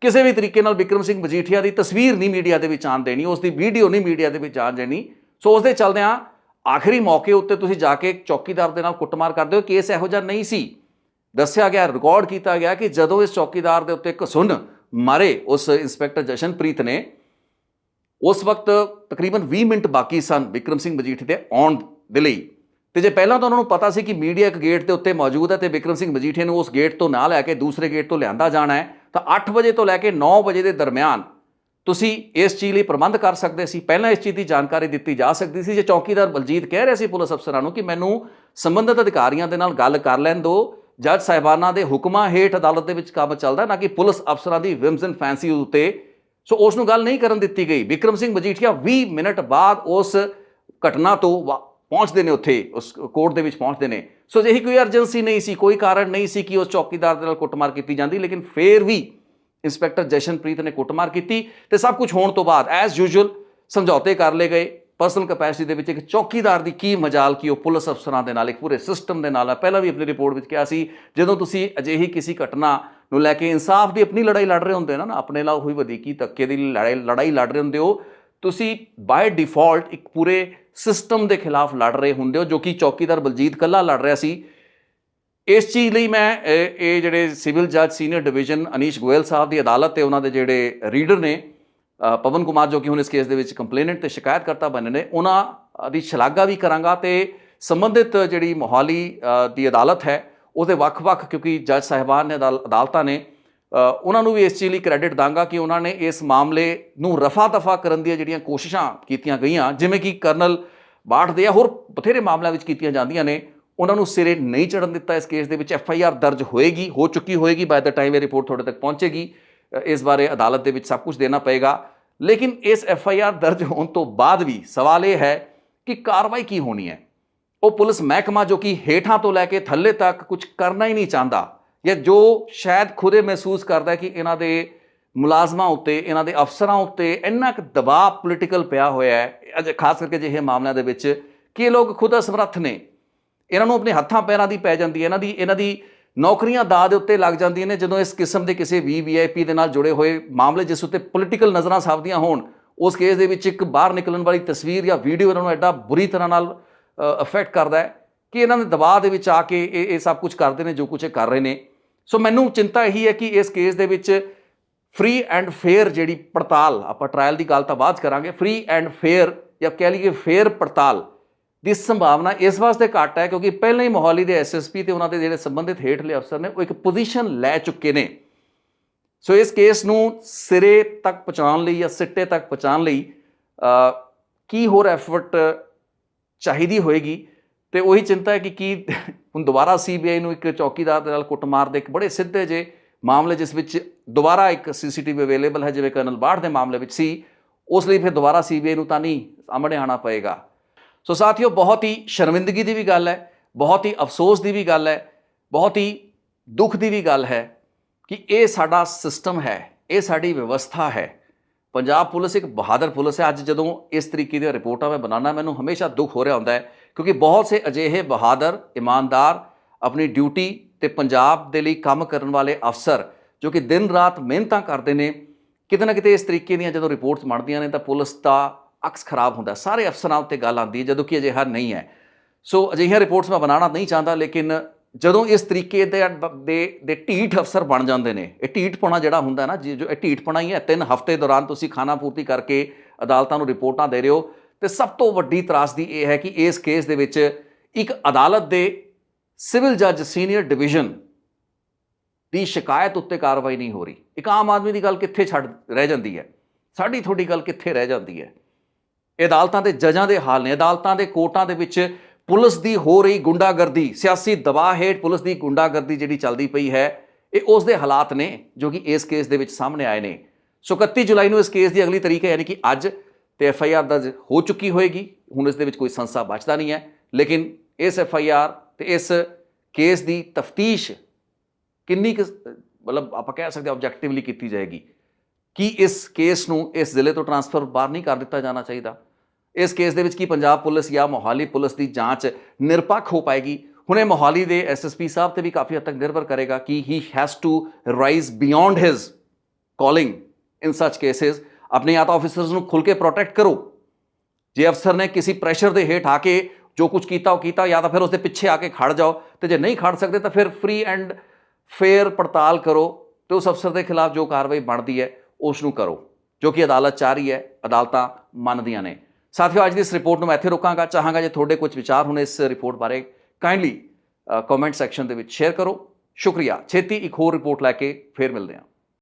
ਕਿਸੇ ਵੀ ਤਰੀਕੇ ਨਾਲ ਵਿਕਰਮ ਸਿੰਘ ਮਜੀਠੀਆ ਦੀ ਤਸਵੀਰ ਨਹੀਂ ਮੀਡੀਆ ਦੇ ਵਿੱਚ ਆਉਣ ਦੇਣੀ ਉਸ ਦੀ ਵੀਡੀਓ ਨਹੀਂ ਮੀਡੀਆ ਦੇ ਵਿੱਚ ਆਉਣ ਦੇਣੀ। ਸੋ ਉਸ ਦੇ ਚੱਲਦਿਆਂ ਆਖਰੀ ਮੌਕੇ ਉੱਤੇ ਤੁਸੀਂ ਜਾ ਕੇ ਚੌਕੀਦਾਰ ਦੇ ਨਾਲ ਕੁੱਟਮਾਰ ਕਰਦੇ ਹੋ, ਕੇਸ ਇਹੋ ਜਿਹਾ ਨਹੀਂ ਸੀ। ਦੱਸਿਆ ਗਿਆ ਰਿਕਾਰਡ ਕੀਤਾ ਗਿਆ ਕਿ ਜਦੋਂ ਇਸ ਚੌਕੀਦਾਰ ਦੇ ਉੱਤੇ ਘਸੁੰਨ ਮਾਰੇ ਉਸ ਇੰਸਪੈਕਟਰ ਜਸ਼ਨਪ੍ਰੀਤ ਨੇ, ਉਸ ਵਕਤ ਤਕਰੀਬਨ 20 ਮਿੰਟ ਬਾਕੀ ਸਨ ਵਿਕਰਮ ਸਿੰਘ ਮਜੀਠੀ ਦੇ ਆਉਣ ਦੇ ਲਈ। ਤੇ ਜੇ ਪਹਿਲਾਂ ਤਾਂ ਉਹਨਾਂ ਨੂੰ ਪਤਾ ਸੀ ਕਿ ਮੀਡੀਆ ਇੱਕ ਗੇਟ ਦੇ ਉੱਤੇ ਮੌਜੂਦ ਹੈ ਤੇ ਵਿਕਰਮ ਸਿੰਘ ਮਜੀਠੀ ਨੂੰ ਉਸ ਗੇਟ ਤੋਂ ਨਾ ਲੈ ਕੇ ਦੂਸਰੇ ਗੇਟ ਤੋਂ ਲਿਆਂਦਾ ਜਾਣਾ ਹੈ, ਤਾਂ 8 ਵਜੇ ਤੋਂ ਲੈ ਕੇ 9 ਵਜੇ ਦੇ ਦਰਮਿਆਨ ਤੁਸੀਂ ਇਸ ਚੀਜ਼ ਲਈ ਪ੍ਰਬੰਧ ਕਰ ਸਕਦੇ ਸੀ। ਪਹਿਲਾਂ ਇਸ ਚੀਜ਼ ਦੀ ਜਾਣਕਾਰੀ ਦਿੱਤੀ ਜਾ ਸਕਦੀ ਸੀ। ਜੇ ਚੌਕੀਦਾਰ ਬਲਜੀਤ ਕਹਿ ਰਿਹਾ ਸੀ ਪੁਲਿਸ ਅਫਸਰਾਂ ਨੂੰ ਕਿ ਮੈਨੂੰ ਸੰਬੰਧਿਤ ਅਧਿਕਾਰੀਆਂ ਦੇ ਨਾਲ ਗੱਲ ਕਰ ਲੈਣ ਦਿਓ, ਜੱਜ ਸਾਹਿਬਾਨਾਂ ਦੇ ਹੁਕਮਾਂ ਹੇਠ ਅਦਾਲਤ ਦੇ ਵਿੱਚ ਕੰਮ ਚੱਲਦਾ, ਨਾ ਕਿ ਪੁਲਿਸ ਅਫਸਰਾਂ ਦੀ ਵਿਮਸ ਐਂਡ ਫੈਂਸੀ ਉੱਤੇ। ਸੋ ਉਸ ਨੂੰ ਗੱਲ ਨਹੀਂ ਕਰਨ ਦਿੱਤੀ ਗਈ। ਵਿਕਰਮ ਸਿੰਘ ਮਜੀਠੀਆ 20 ਮਿੰਟ ਬਾਅਦ ਉਸ ਘਟਨਾ ਤੋਂ ਵਾ- ਪਹੁੰਚਦੇ ਨੇ ਉੱਥੇ, ਉਸ ਕੋਰਟ ਦੇ ਵਿੱਚ ਪਹੁੰਚਦੇ ਨੇ। ਸੋ ਜਿਹੀ ਕੋਈ ਅਰਜੈਂਸੀ ਨਹੀਂ ਸੀ, ਕੋਈ ਕਾਰਨ ਨਹੀਂ ਸੀ ਕਿ ਉਸ ਚੌਕੀਦਾਰ ਦੇ ਨਾਲ ਕੁੱਟਮਾਰ ਕੀਤੀ ਜਾਂਦੀ, ਲੇਕਿਨ ਫੇਰ ਵੀ ਇੰਸਪੈਕਟਰ ਜਸ਼ਨਪ੍ਰੀਤ ਨੇ ਕੁੱਟਮਾਰ ਕੀਤੀ ਤੇ ਸਭ ਕੁਝ ਹੋਣ ਤੋਂ ਬਾਅਦ ਐਸ ਯੂਜੂਅਲ ਸਮਝੌਤੇ ਕਰ ਲਏ ਗਏ। ਪਰਸਨਲ ਕਪੈਸਿਟੀ ਦੇ ਵਿੱਚ ਇੱਕ ਚੌਕੀਦਾਰ ਦੀ ਕੀ ਮਜਾਲ ਕੀ, ਉਹ ਪੁਲਿਸ ਅਫਸਰਾਂ ਦੇ ਨਾਲ, ਇੱਕ ਪੂਰੇ ਸਿਸਟਮ ਦੇ ਨਾਲ ਹੈ ਪਹਿਲਾਂ ਵੀ ਆਪਣੀ ਰਿਪੋਰਟ ਵਿੱਚ ਕਿਹਾ ਸੀ, ਜਦੋਂ ਤੁਸੀਂ ਅਜਿਹੀ ਕਿਸੇ ਘਟਨਾ ਨੂੰ ਲੈ ਕੇ ਇਨਸਾਫ ਦੀ ਆਪਣੀ ਲੜਾਈ ਲੜ ਰਹੇ ਹੁੰਦੇ ਹੋ ਨਾ ਆਪਣੇ ਨਾਲ ਹੋਈ ਵਧੀਕੀ ਧੱਕੇ ਦੀ ਲੜਾਈ ਲੜਾਈ ਲੜ ਰਹੇ ਹੁੰਦੇ ਹੋ, ਤੁਸੀਂ ਬਾਈ ਡਿਫਾਲਟ ਇੱਕ ਪੂਰੇ ਸਿਸਟਮ ਦੇ ਖਿਲਾਫ ਲੜ ਰਹੇ ਹੁੰਦੇ ਹੋ, ਜੋ ਕਿ ਚੌਕੀਦਾਰ ਬਲਜੀਤ ਕੱਲਾ ਲੜ ਰਿਹਾ ਸੀ। ਇਸ ਚੀਜ਼ ਲਈ ਮੈਂ ਇਹ ਜਿਹੜੇ ਸਿਵਲ ਜੱਜ ਸੀਨੀਅਰ ਡਿਵੀਜ਼ਨ ਅਨੀਸ਼ ਗੋਇਲ ਸਾਹਿਬ ਦੀ ਅਦਾਲਤ ਤੇ ਉਹਨਾਂ ਦੇ ਜਿਹੜੇ ਰੀਡਰ ਨੇ ਪਵਨ ਕੁਮਾਰ ਜੋ ਕਿ ਹੁਣ ਇਸ ਕੇਸ ਦੇ ਵਿੱਚ ਕੰਪਲੇਨੈਂਟ ਤੇ ਸ਼ਿਕਾਇਤਕਰਤਾ ਬਣੇ ਨੇ, ਉਹਨਾਂ ਦੀ ਸ਼ਲਾਘਾ ਵੀ ਕਰਾਂਗਾ ਤੇ ਸੰਬੰਧਿਤ ਜਿਹੜੀ ਮੋਹਾਲੀ ਦੀ ਅਦਾਲਤ ਹੈ, ਉਹਦੇ ਵੱਖ-ਵੱਖ ਕਿਉਂਕਿ ਜੱਜ ਸਾਹਿਬਾਨ ਨੇ ਅਦਾਲ- ਅਦਾਲਤਾਂ ਨੇ ਉਹਨਾਂ ਨੂੰ ਵੀ ਇਸ ਚੀਜ਼ ਲਈ ਕ੍ਰੈਡਿਟ ਦਾਂਗਾ ਕਿ ਉਹਨਾਂ ਨੇ ਇਸ ਮਾਮਲੇ ਨੂੰ ਰਫਾ ਦਫਾ ਕਰਨ ਦੀਆਂ ਜਿਹੜੀਆਂ ਕੋਸ਼ਿਸ਼ਾਂ ਕੀਤੀਆਂ ਗਈਆਂ, ਜਿਵੇਂ ਕਿ ਕਰਨਲ ਬਾਠ ਦੇ ਜਾਂ ਹੋਰ ਬਥੇਰੇ ਮਾਮਲਿਆਂ ਵਿੱਚ ਕੀਤੀਆਂ ਜਾਂਦੀਆਂ ਨੇ ਉਹਨਾਂ ਨੂੰ ਸਿਰੇ ਨਹੀਂ ਚੜਨ ਦਿੱਤਾ ਇਸ ਕੇਸ ਦੇ ਵਿੱਚ ਐਫ ਆਈ ਆਰ ਦਰਜ ਹੋਏਗੀ, ਹੋ ਚੁੱਕੀ ਹੋਏਗੀ ਬਾय ਦਾ ਟਾਈਮ ਇਹ ਰਿਪੋਰਟ ਤੁਹਾਡੇ ਤੱਕ ਪਹੁੰਚੇਗੀ ਇਸ ਬਾਰੇ ਅਦਾਲਤ ਦੇ ਵਿੱਚ ਸਭ ਕੁਝ ਦੇਣਾ ਪਏਗਾ। ਲੇਕਿਨ ਇਸ ਐਫ ਆਈ ਆਰ ਦਰਜ ਹੋਣ ਤੋਂ ਬਾਅਦ ਵੀ ਸਵਾਲ ਇਹ ਹੈ ਕਿ ਕਾਰਵਾਈ ਕੀ ਹੋਣੀ ਹੈ? ਉਹ ਪੁਲਿਸ ਮਹਿਕਮਾ ਜੋ ਕਿ ਹੇਠਾਂ ਤੋਂ ਲੈ ਕੇ ਥੱਲੇ ਤੱਕ ਕੁਝ ਕਰਨਾ ਹੀ ਨਹੀਂ ਚਾਹੁੰਦਾ ਜਾਂ ਜੋ ਸ਼ਾਇਦ ਖੁਦੇ ਮਹਿਸੂਸ ਕਰਦਾ ਕਿ ਇਹਨਾਂ ਦੇ ਮੁਲਾਜ਼ਮਾਂ ਉੱਤੇ, ਇਹਨਾਂ ਦੇ ਅਫਸਰਾਂ ਉੱਤੇ ਇੰਨਾ ਕੁ ਦਬਾਅ ਪੋਲੀਟੀਕਲ ਪਿਆ ਹੋਇਆ ਹੈ ਖਾਸ ਕਰਕੇ ਜਿਹੇ ਮਾਮਲਿਆਂ ਦੇ ਵਿੱਚ ਕਿ ਇਹ ਲੋਕ ਖੁਦ ਅਸਮਰੱਥ ਨੇ। ਇਹਨਾਂ ਨੂੰ ਆਪਣੇ ਹੱਥਾਂ ਪੈਰਾਂ ਦੀ ਪੈ ਜਾਂਦੀ ਹੈ, ਇਹਨਾਂ ਦੀ ਇਹਨਾਂ ਦੀ ਨੌਕਰੀਆਂ ਦਾ ਦੇ ਉੱਤੇ ਲੱਗ ਜਾਂਦੀਆਂ ਨੇ, ਜਦੋਂ ਇਸ ਕਿਸਮ ਦੇ ਕਿਸੇ ਵੀ ਵੀਆਈਪੀ ਦੇ ਨਾਲ ਜੁੜੇ ਹੋਏ ਮਾਮਲੇ ਜਿਸ ਉੱਤੇ ਪੋਲੀਟੀਕਲ ਨਜ਼ਰਾਂ ਸਾਫਦੀਆਂ ਹੋਣ, ਉਸ ਕੇਸ ਦੇ ਵਿੱਚ ਇੱਕ ਬਾਹਰ ਨਿਕਲਣ ਵਾਲੀ ਤਸਵੀਰ ਜਾਂ ਵੀਡੀਓ ਇਹਨਾਂ ਨੂੰ ਐਡਾ ਬੁਰੀ ਤਰ੍ਹਾਂ ਨਾਲ ਅਫੈਕਟ ਕਰਦਾ ਹੈ ਕਿ ਇਹਨਾਂ ਦੇ ਦਬਾਅ ਦੇ ਵਿੱਚ ਆ ਕੇ ਇਹ ਇਹ ਸਭ ਕੁਝ ਕਰਦੇ ਨੇ ਜੋ ਕੁਝ ਇਹ ਕਰ ਰਹੇ ਨੇ। ਸੋ ਮੈਨੂੰ ਚਿੰਤਾ ਇਹੀ ਹੈ ਕਿ ਇਸ ਕੇਸ ਦੇ ਵਿੱਚ ਫ੍ਰੀ ਐਂਡ ਫੇਅਰ ਜਿਹੜੀ ਪੜਤਾਲ, ਆਪਾਂ ਟ੍ਰਾਇਲ ਦੀ ਗੱਲ ਤਾਂ ਬਾਅਦ 'ਚ ਕਰਾਂਗੇ ਫ੍ਰੀ ਐਂਡ ਫੇਅਰ ਜਾਂ ਕਹਿ ਲਈਏ ਫੇਅਰ ਪੜਤਾਲ ਦੀ ਸੰਭਾਵਨਾ ਇਸ ਵਾਸਤੇ ਘੱਟ ਹੈ ਕਿਉਂਕਿ ਪਹਿਲਾਂ ਹੀ ਮੋਹਾਲੀ ਦੇ ਐਸਐਸਪੀ ਤੇ ਉਹਨਾਂ ਦੇ ਜਿਹੜੇ ਸੰਬੰਧਿਤ ਹੇਠਲੇ ਅਫਸਰ ਨੇ, ਉਹ ਇੱਕ ਪੋਜੀਸ਼ਨ ਲੈ ਚੁੱਕੇ ਨੇ। ਸੋ ਇਸ ਕੇਸ ਨੂੰ ਸਿਰੇ ਤੱਕ ਪਹੁੰਚਾਉਣ ਲਈ ਜਾਂ ਸਿੱਟੇ ਤੱਕ ਪਹੁੰਚਾਉਣ ਲਈ ਕੀ ਹੋਰ ਐਫਰਟ ਚਾਹੀਦੀ ਹੋਏਗੀ? ਤੇ ਉਹੀ ਚਿੰਤਾ ਹੈ ਕਿ ਕੀ ਹੁਣ ਦੁਬਾਰਾ ਸੀਬੀਆਈ ਨੂੰ ਇੱਕ ਚੌਕੀਦਾਰ ਦੇ ਨਾਲ ਕੁੱਟਮਾਰ ਦੇ ਇੱਕ ਬੜੇ ਸਿੱਧੇ ਜੇ ਮਾਮਲੇ ਜਿਸ ਵਿੱਚ ਦੁਬਾਰਾ ਇੱਕ ਸੀਸੀਟੀਵੀ ਅਵੇਲੇਬਲ ਹੈ, ਜਿਵੇਂ ਕਰਨਲ ਬਾੜ ਦੇ ਮਾਮਲੇ ਵਿੱਚ ਸੀ, ਉਸ ਲਈ ਫਿਰ ਦੁਬਾਰਾ ਸੀਬੀਆਈ ਨੂੰ ਤਾਂ ਨਹੀਂ ਸਾਹਮਣੇ ਆਣਾ ਪਏਗਾ। ਸੋ ਸਾਥੀਓ, ਬਹੁਤ ਹੀ ਸ਼ਰਮਿੰਦਗੀ ਦੀ ਵੀ ਗੱਲ ਹੈ, ਬਹੁਤ ਹੀ ਅਫਸੋਸ ਦੀ ਵੀ ਗੱਲ ਹੈ, ਬਹੁਤ ਹੀ ਦੁੱਖ ਦੀ ਵੀ ਗੱਲ ਹੈ ਕਿ ਇਹ ਸਾਡਾ ਸਿਸਟਮ ਹੈ, ਇਹ ਸਾਡੀ ਵਿਵਸਥਾ ਹੈ। ਪੰਜਾਬ ਪੁਲਿਸ ਇੱਕ ਬਹਾਦਰ ਪੁਲਿਸ ਹੈ। ਅੱਜ ਜਦੋਂ ਇਸ ਤਰੀਕੇ ਦੀਆਂ ਰਿਪੋਰਟਾਂ ਮੈਂ ਬਣਾਉਣਾ ਮੈਨੂੰ ਹਮੇਸ਼ਾ ਦੁੱਖ ਹੋ ਰਿਹਾ ਹੁੰਦਾ ਹੈ, ਕਿਉਂਕਿ ਬਹੁਤ ਸੇ ਅਜਿਹੇ ਬਹਾਦਰ, ਇਮਾਨਦਾਰ, ਆਪਣੀ ਡਿਊਟੀ ਤੇ ਪੰਜਾਬ ਦੇ ਲਈ ਕੰਮ ਕਰਨ ਵਾਲੇ ਅਫਸਰ, ਜੋ ਕਿ ਦਿਨ ਰਾਤ ਮਿਹਨਤਾਂ ਕਰਦੇ ਨੇ, ਕਿਤੇ ਨਾ ਕਿਤੇ ਇਸ ਤਰੀਕੇ ਦੀਆਂ ਜਦੋਂ ਰਿਪੋਰਟਸ ਬਣਦੀਆਂ ਨੇ, ਤਾਂ ਪੁਲਿਸ ਦਾ ਅਕਸ ਖਰਾਬ ਹੁੰਦਾ, ਸਾਰੇ ਅਫਸਰਾਂ ਉੱਤੇ ਗੱਲ ਆਉਂਦੀ ਹੈ, ਜਦੋਂ ਕਿ ਅਜਿਹਾ ਨਹੀਂ ਹੈ। ਸੋ ਅਜਿਹੀਆਂ ਰਿਪੋਰਟਸ ਮੈਂ ਬਣਾਉਣਾ ਨਹੀਂ ਚਾਹੁੰਦਾ, ਲੇਕਿਨ ਜਦੋਂ ਇਸ ਤਰੀਕੇ ਦੇ ਦੇ ਢੀਠ ਅਫਸਰ ਬਣ ਜਾਂਦੇ ਨੇ, ਇਹ ਢੀਠਪਣਾ ਜਿਹੜਾ ਹੁੰਦਾ ਨਾ, ਜੀ- ਜੋ ਇਹ ਢੀਠਪਣਾ ਹੀ ਹੈ, ਤਿੰਨ ਹਫ਼ਤੇ ਦੌਰਾਨ ਤੁਸੀਂ ਖਾਣਾ ਪੂਰਤੀ ਕਰਕੇ ਅਦਾਲਤਾਂ ਨੂੰ ਰਿਪੋਰਟਾਂ ਦੇ ਰਹੇ ਹੋ, ਤੇ ਸਭ ਤੋਂ ਵੱਡੀ ਤਰਾਸਦੀ ਇਹ ਹੈ ਕਿ ਇਸ ਕੇਸ ਦੇ ਵਿੱਚ ਇੱਕ ਅਦਾਲਤ ਦੇ ਸਿਵਲ ਜੱਜ ਸੀਨੀਅਰ ਡਿਵੀਜ਼ਨ ਦੀ ਸ਼ਿਕਾਇਤ ਉੱਤੇ ਕਾਰਵਾਈ ਨਹੀਂ ਹੋ ਰਹੀ। ਇੱਕ ਆਮ ਆਦਮੀ ਦੀ ਗੱਲ ਕਿੱਥੇ ਛੱਡ, ਰਹਿ ਜਾਂਦੀ ਹੈ? ਸਾਡੀ ਤੁਹਾਡੀ ਗੱਲ ਕਿੱਥੇ ਰਹਿ ਜਾਂਦੀ ਹੈ? ਅਦਾਲਤਾਂ ਦੇ ਜੱਜਾਂ ਦੇ ਹਾਲ ਨੇ। ਅਦਾਲਤਾਂ ਦੇ ਕੋਰਟਾਂ ਦੇ ਵਿੱਚ ਪੁਲਿਸ ਦੀ ਹੋ ਰਹੀ ਗੁੰਡਾਗਰਦੀ, ਸਿਆਸੀ ਦਬਾਅ ਹੇਠ ਪੁਲਿਸ ਦੀ ਗੁੰਡਾਗਰਦੀ ਜਿਹੜੀ ਚੱਲਦੀ ਪਈ ਹੈ, ਇਹ ਉਸ ਦੇ ਹਾਲਾਤ ਨੇ ਜੋ ਕਿ ਇਸ ਕੇਸ ਦੇ ਵਿੱਚ ਸਾਹਮਣੇ ਆਏ ਨੇ। ਸੋ 31 ਜੁਲਾਈ ਨੂੰ ਇਸ ਕੇਸ ਦੀ ਅਗਲੀ ਤਰੀਕ ਹੈ, ਯਾਨੀ ਕਿ ਅੱਜ ਤੇ ਐਫ ਆਈ ਆਰ ਦਰਜ ਹੋ ਚੁੱਕੀ ਹੋਏਗੀ। ਹੁਣ ਇਸ ਦੇ ਵਿੱਚ ਕੋਈ ਸੰਸਾ ਬਚਦਾ ਨਹੀਂ ਹੈ, ਲੇਕਿਨ ਇਸ ਐਫ ਆਈ ਆਰ ਤੇ ਇਸ ਕੇਸ ਦੀ ਤਫਤੀਸ਼ ਕਿੰਨੀ ਕੁ, ਮਤਲਬ ਆਪਾਂ ਕਹਿ ਸਕਦੇ ਆਬਜੈਕਟਿਵਲੀ ਕੀਤੀ ਜਾਏਗੀ। ਕੀ ਇਸ ਕੇਸ ਨੂੰ ਇਸ ਜ਼ਿਲ੍ਹੇ ਤੋਂ ਟਰਾਂਸਫਰ ਬਾਹਰ ਨਹੀਂ ਕਰ ਦਿੱਤਾ ਜਾਣਾ ਚਾਹੀਦਾ? ਇਸ ਕੇਸ ਦੇ ਵਿੱਚ ਕੀ ਪੰਜਾਬ ਪੁਲਿਸ ਜਾਂ ਮੋਹਾਲੀ ਪੁਲਿਸ ਦੀ ਜਾਂਚ ਨਿਰਪੱਖ ਹੋ ਪਾਏਗੀ? ਹੁਣੇ ਮੋਹਾਲੀ ਦੇ ਐਸਐਸਪੀ ਸਾਹਿਬ ਤੇ ਵੀ ਕਾਫੀ ਹੱਦ ਤੱਕ ਨਿਰਭਰ ਕਰੇਗਾ ਕਿ he has to rise beyond his calling in such cases ਆਪਣੇ ਆਤ ਆਫੀਸਰਸ ਨੂੰ ਖੁੱਲ ਕੇ ਪ੍ਰੋਟੈਕਟ ਕਰੋ। ਜੇ ਅਫਸਰ ਨੇ ਕਿਸੇ ਪ੍ਰੈਸ਼ਰ ਦੇ ਹੇਠ ਆ ਕੇ ਜੋ ਕੁਝ ਕੀਤਾ, ਉਹ ਕੀਤਾ, ਜਾਂ ਤਾਂ ਫਿਰ ਉਸਦੇ ਪਿੱਛੇ ਆ ਕੇ ਖੜ ਜਾਓ। ਤੇ ਜੇ ਨਹੀਂ ਖੜ ਸਕਦੇ, ਤਾਂ ਫਿਰ ਫ੍ਰੀ ਐਂਡ ਫੇਅਰ ਪੜਤਾਲ ਕਰੋ ਤੇ ਉਸ ਅਫਸਰ ਦੇ ਖਿਲਾਫ ਜੋ ਕਾਰਵਾਈ ਬਣਦੀ ਹੈ, ਉਸ ਨੂੰ ਕਰੋ। ਜੋ ਕਿ ਅਦਾਲਤ ਚਾਹ ਰਹੀ ਹੈ, ਅਦਾਲਤਾਂ ਮੰਨਦੀਆਂ ਨੇ। ਸਾਥੀਓ, ਅੱਜ ਦੀ ਇਸ ਰਿਪੋਰਟ ਨੂੰ ਮੈਂ ਇੱਥੇ ਰੋਕਾਂਗਾ। ਚਾਹਾਂਗਾ ਜੇ ਤੁਹਾਡੇ ਕੁਝ ਵਿਚਾਰ ਹੋਣ ਇਸ ਰਿਪੋਰਟ ਬਾਰੇ ਕਾਈਂਡਲੀ ਕਮੈਂਟ ਸੈਕਸ਼ਨ ਦੇ ਵਿੱਚ ਸ਼ੇਅਰ ਕਰੋ। ਸ਼ੁਕਰੀਆ। ਛੇਤੀ ਇੱਕ ਹੋਰ ਰਿਪੋਰਟ ਲੈ ਕੇ ਫੇਰ ਮਿਲਦੇ ਹਾਂ।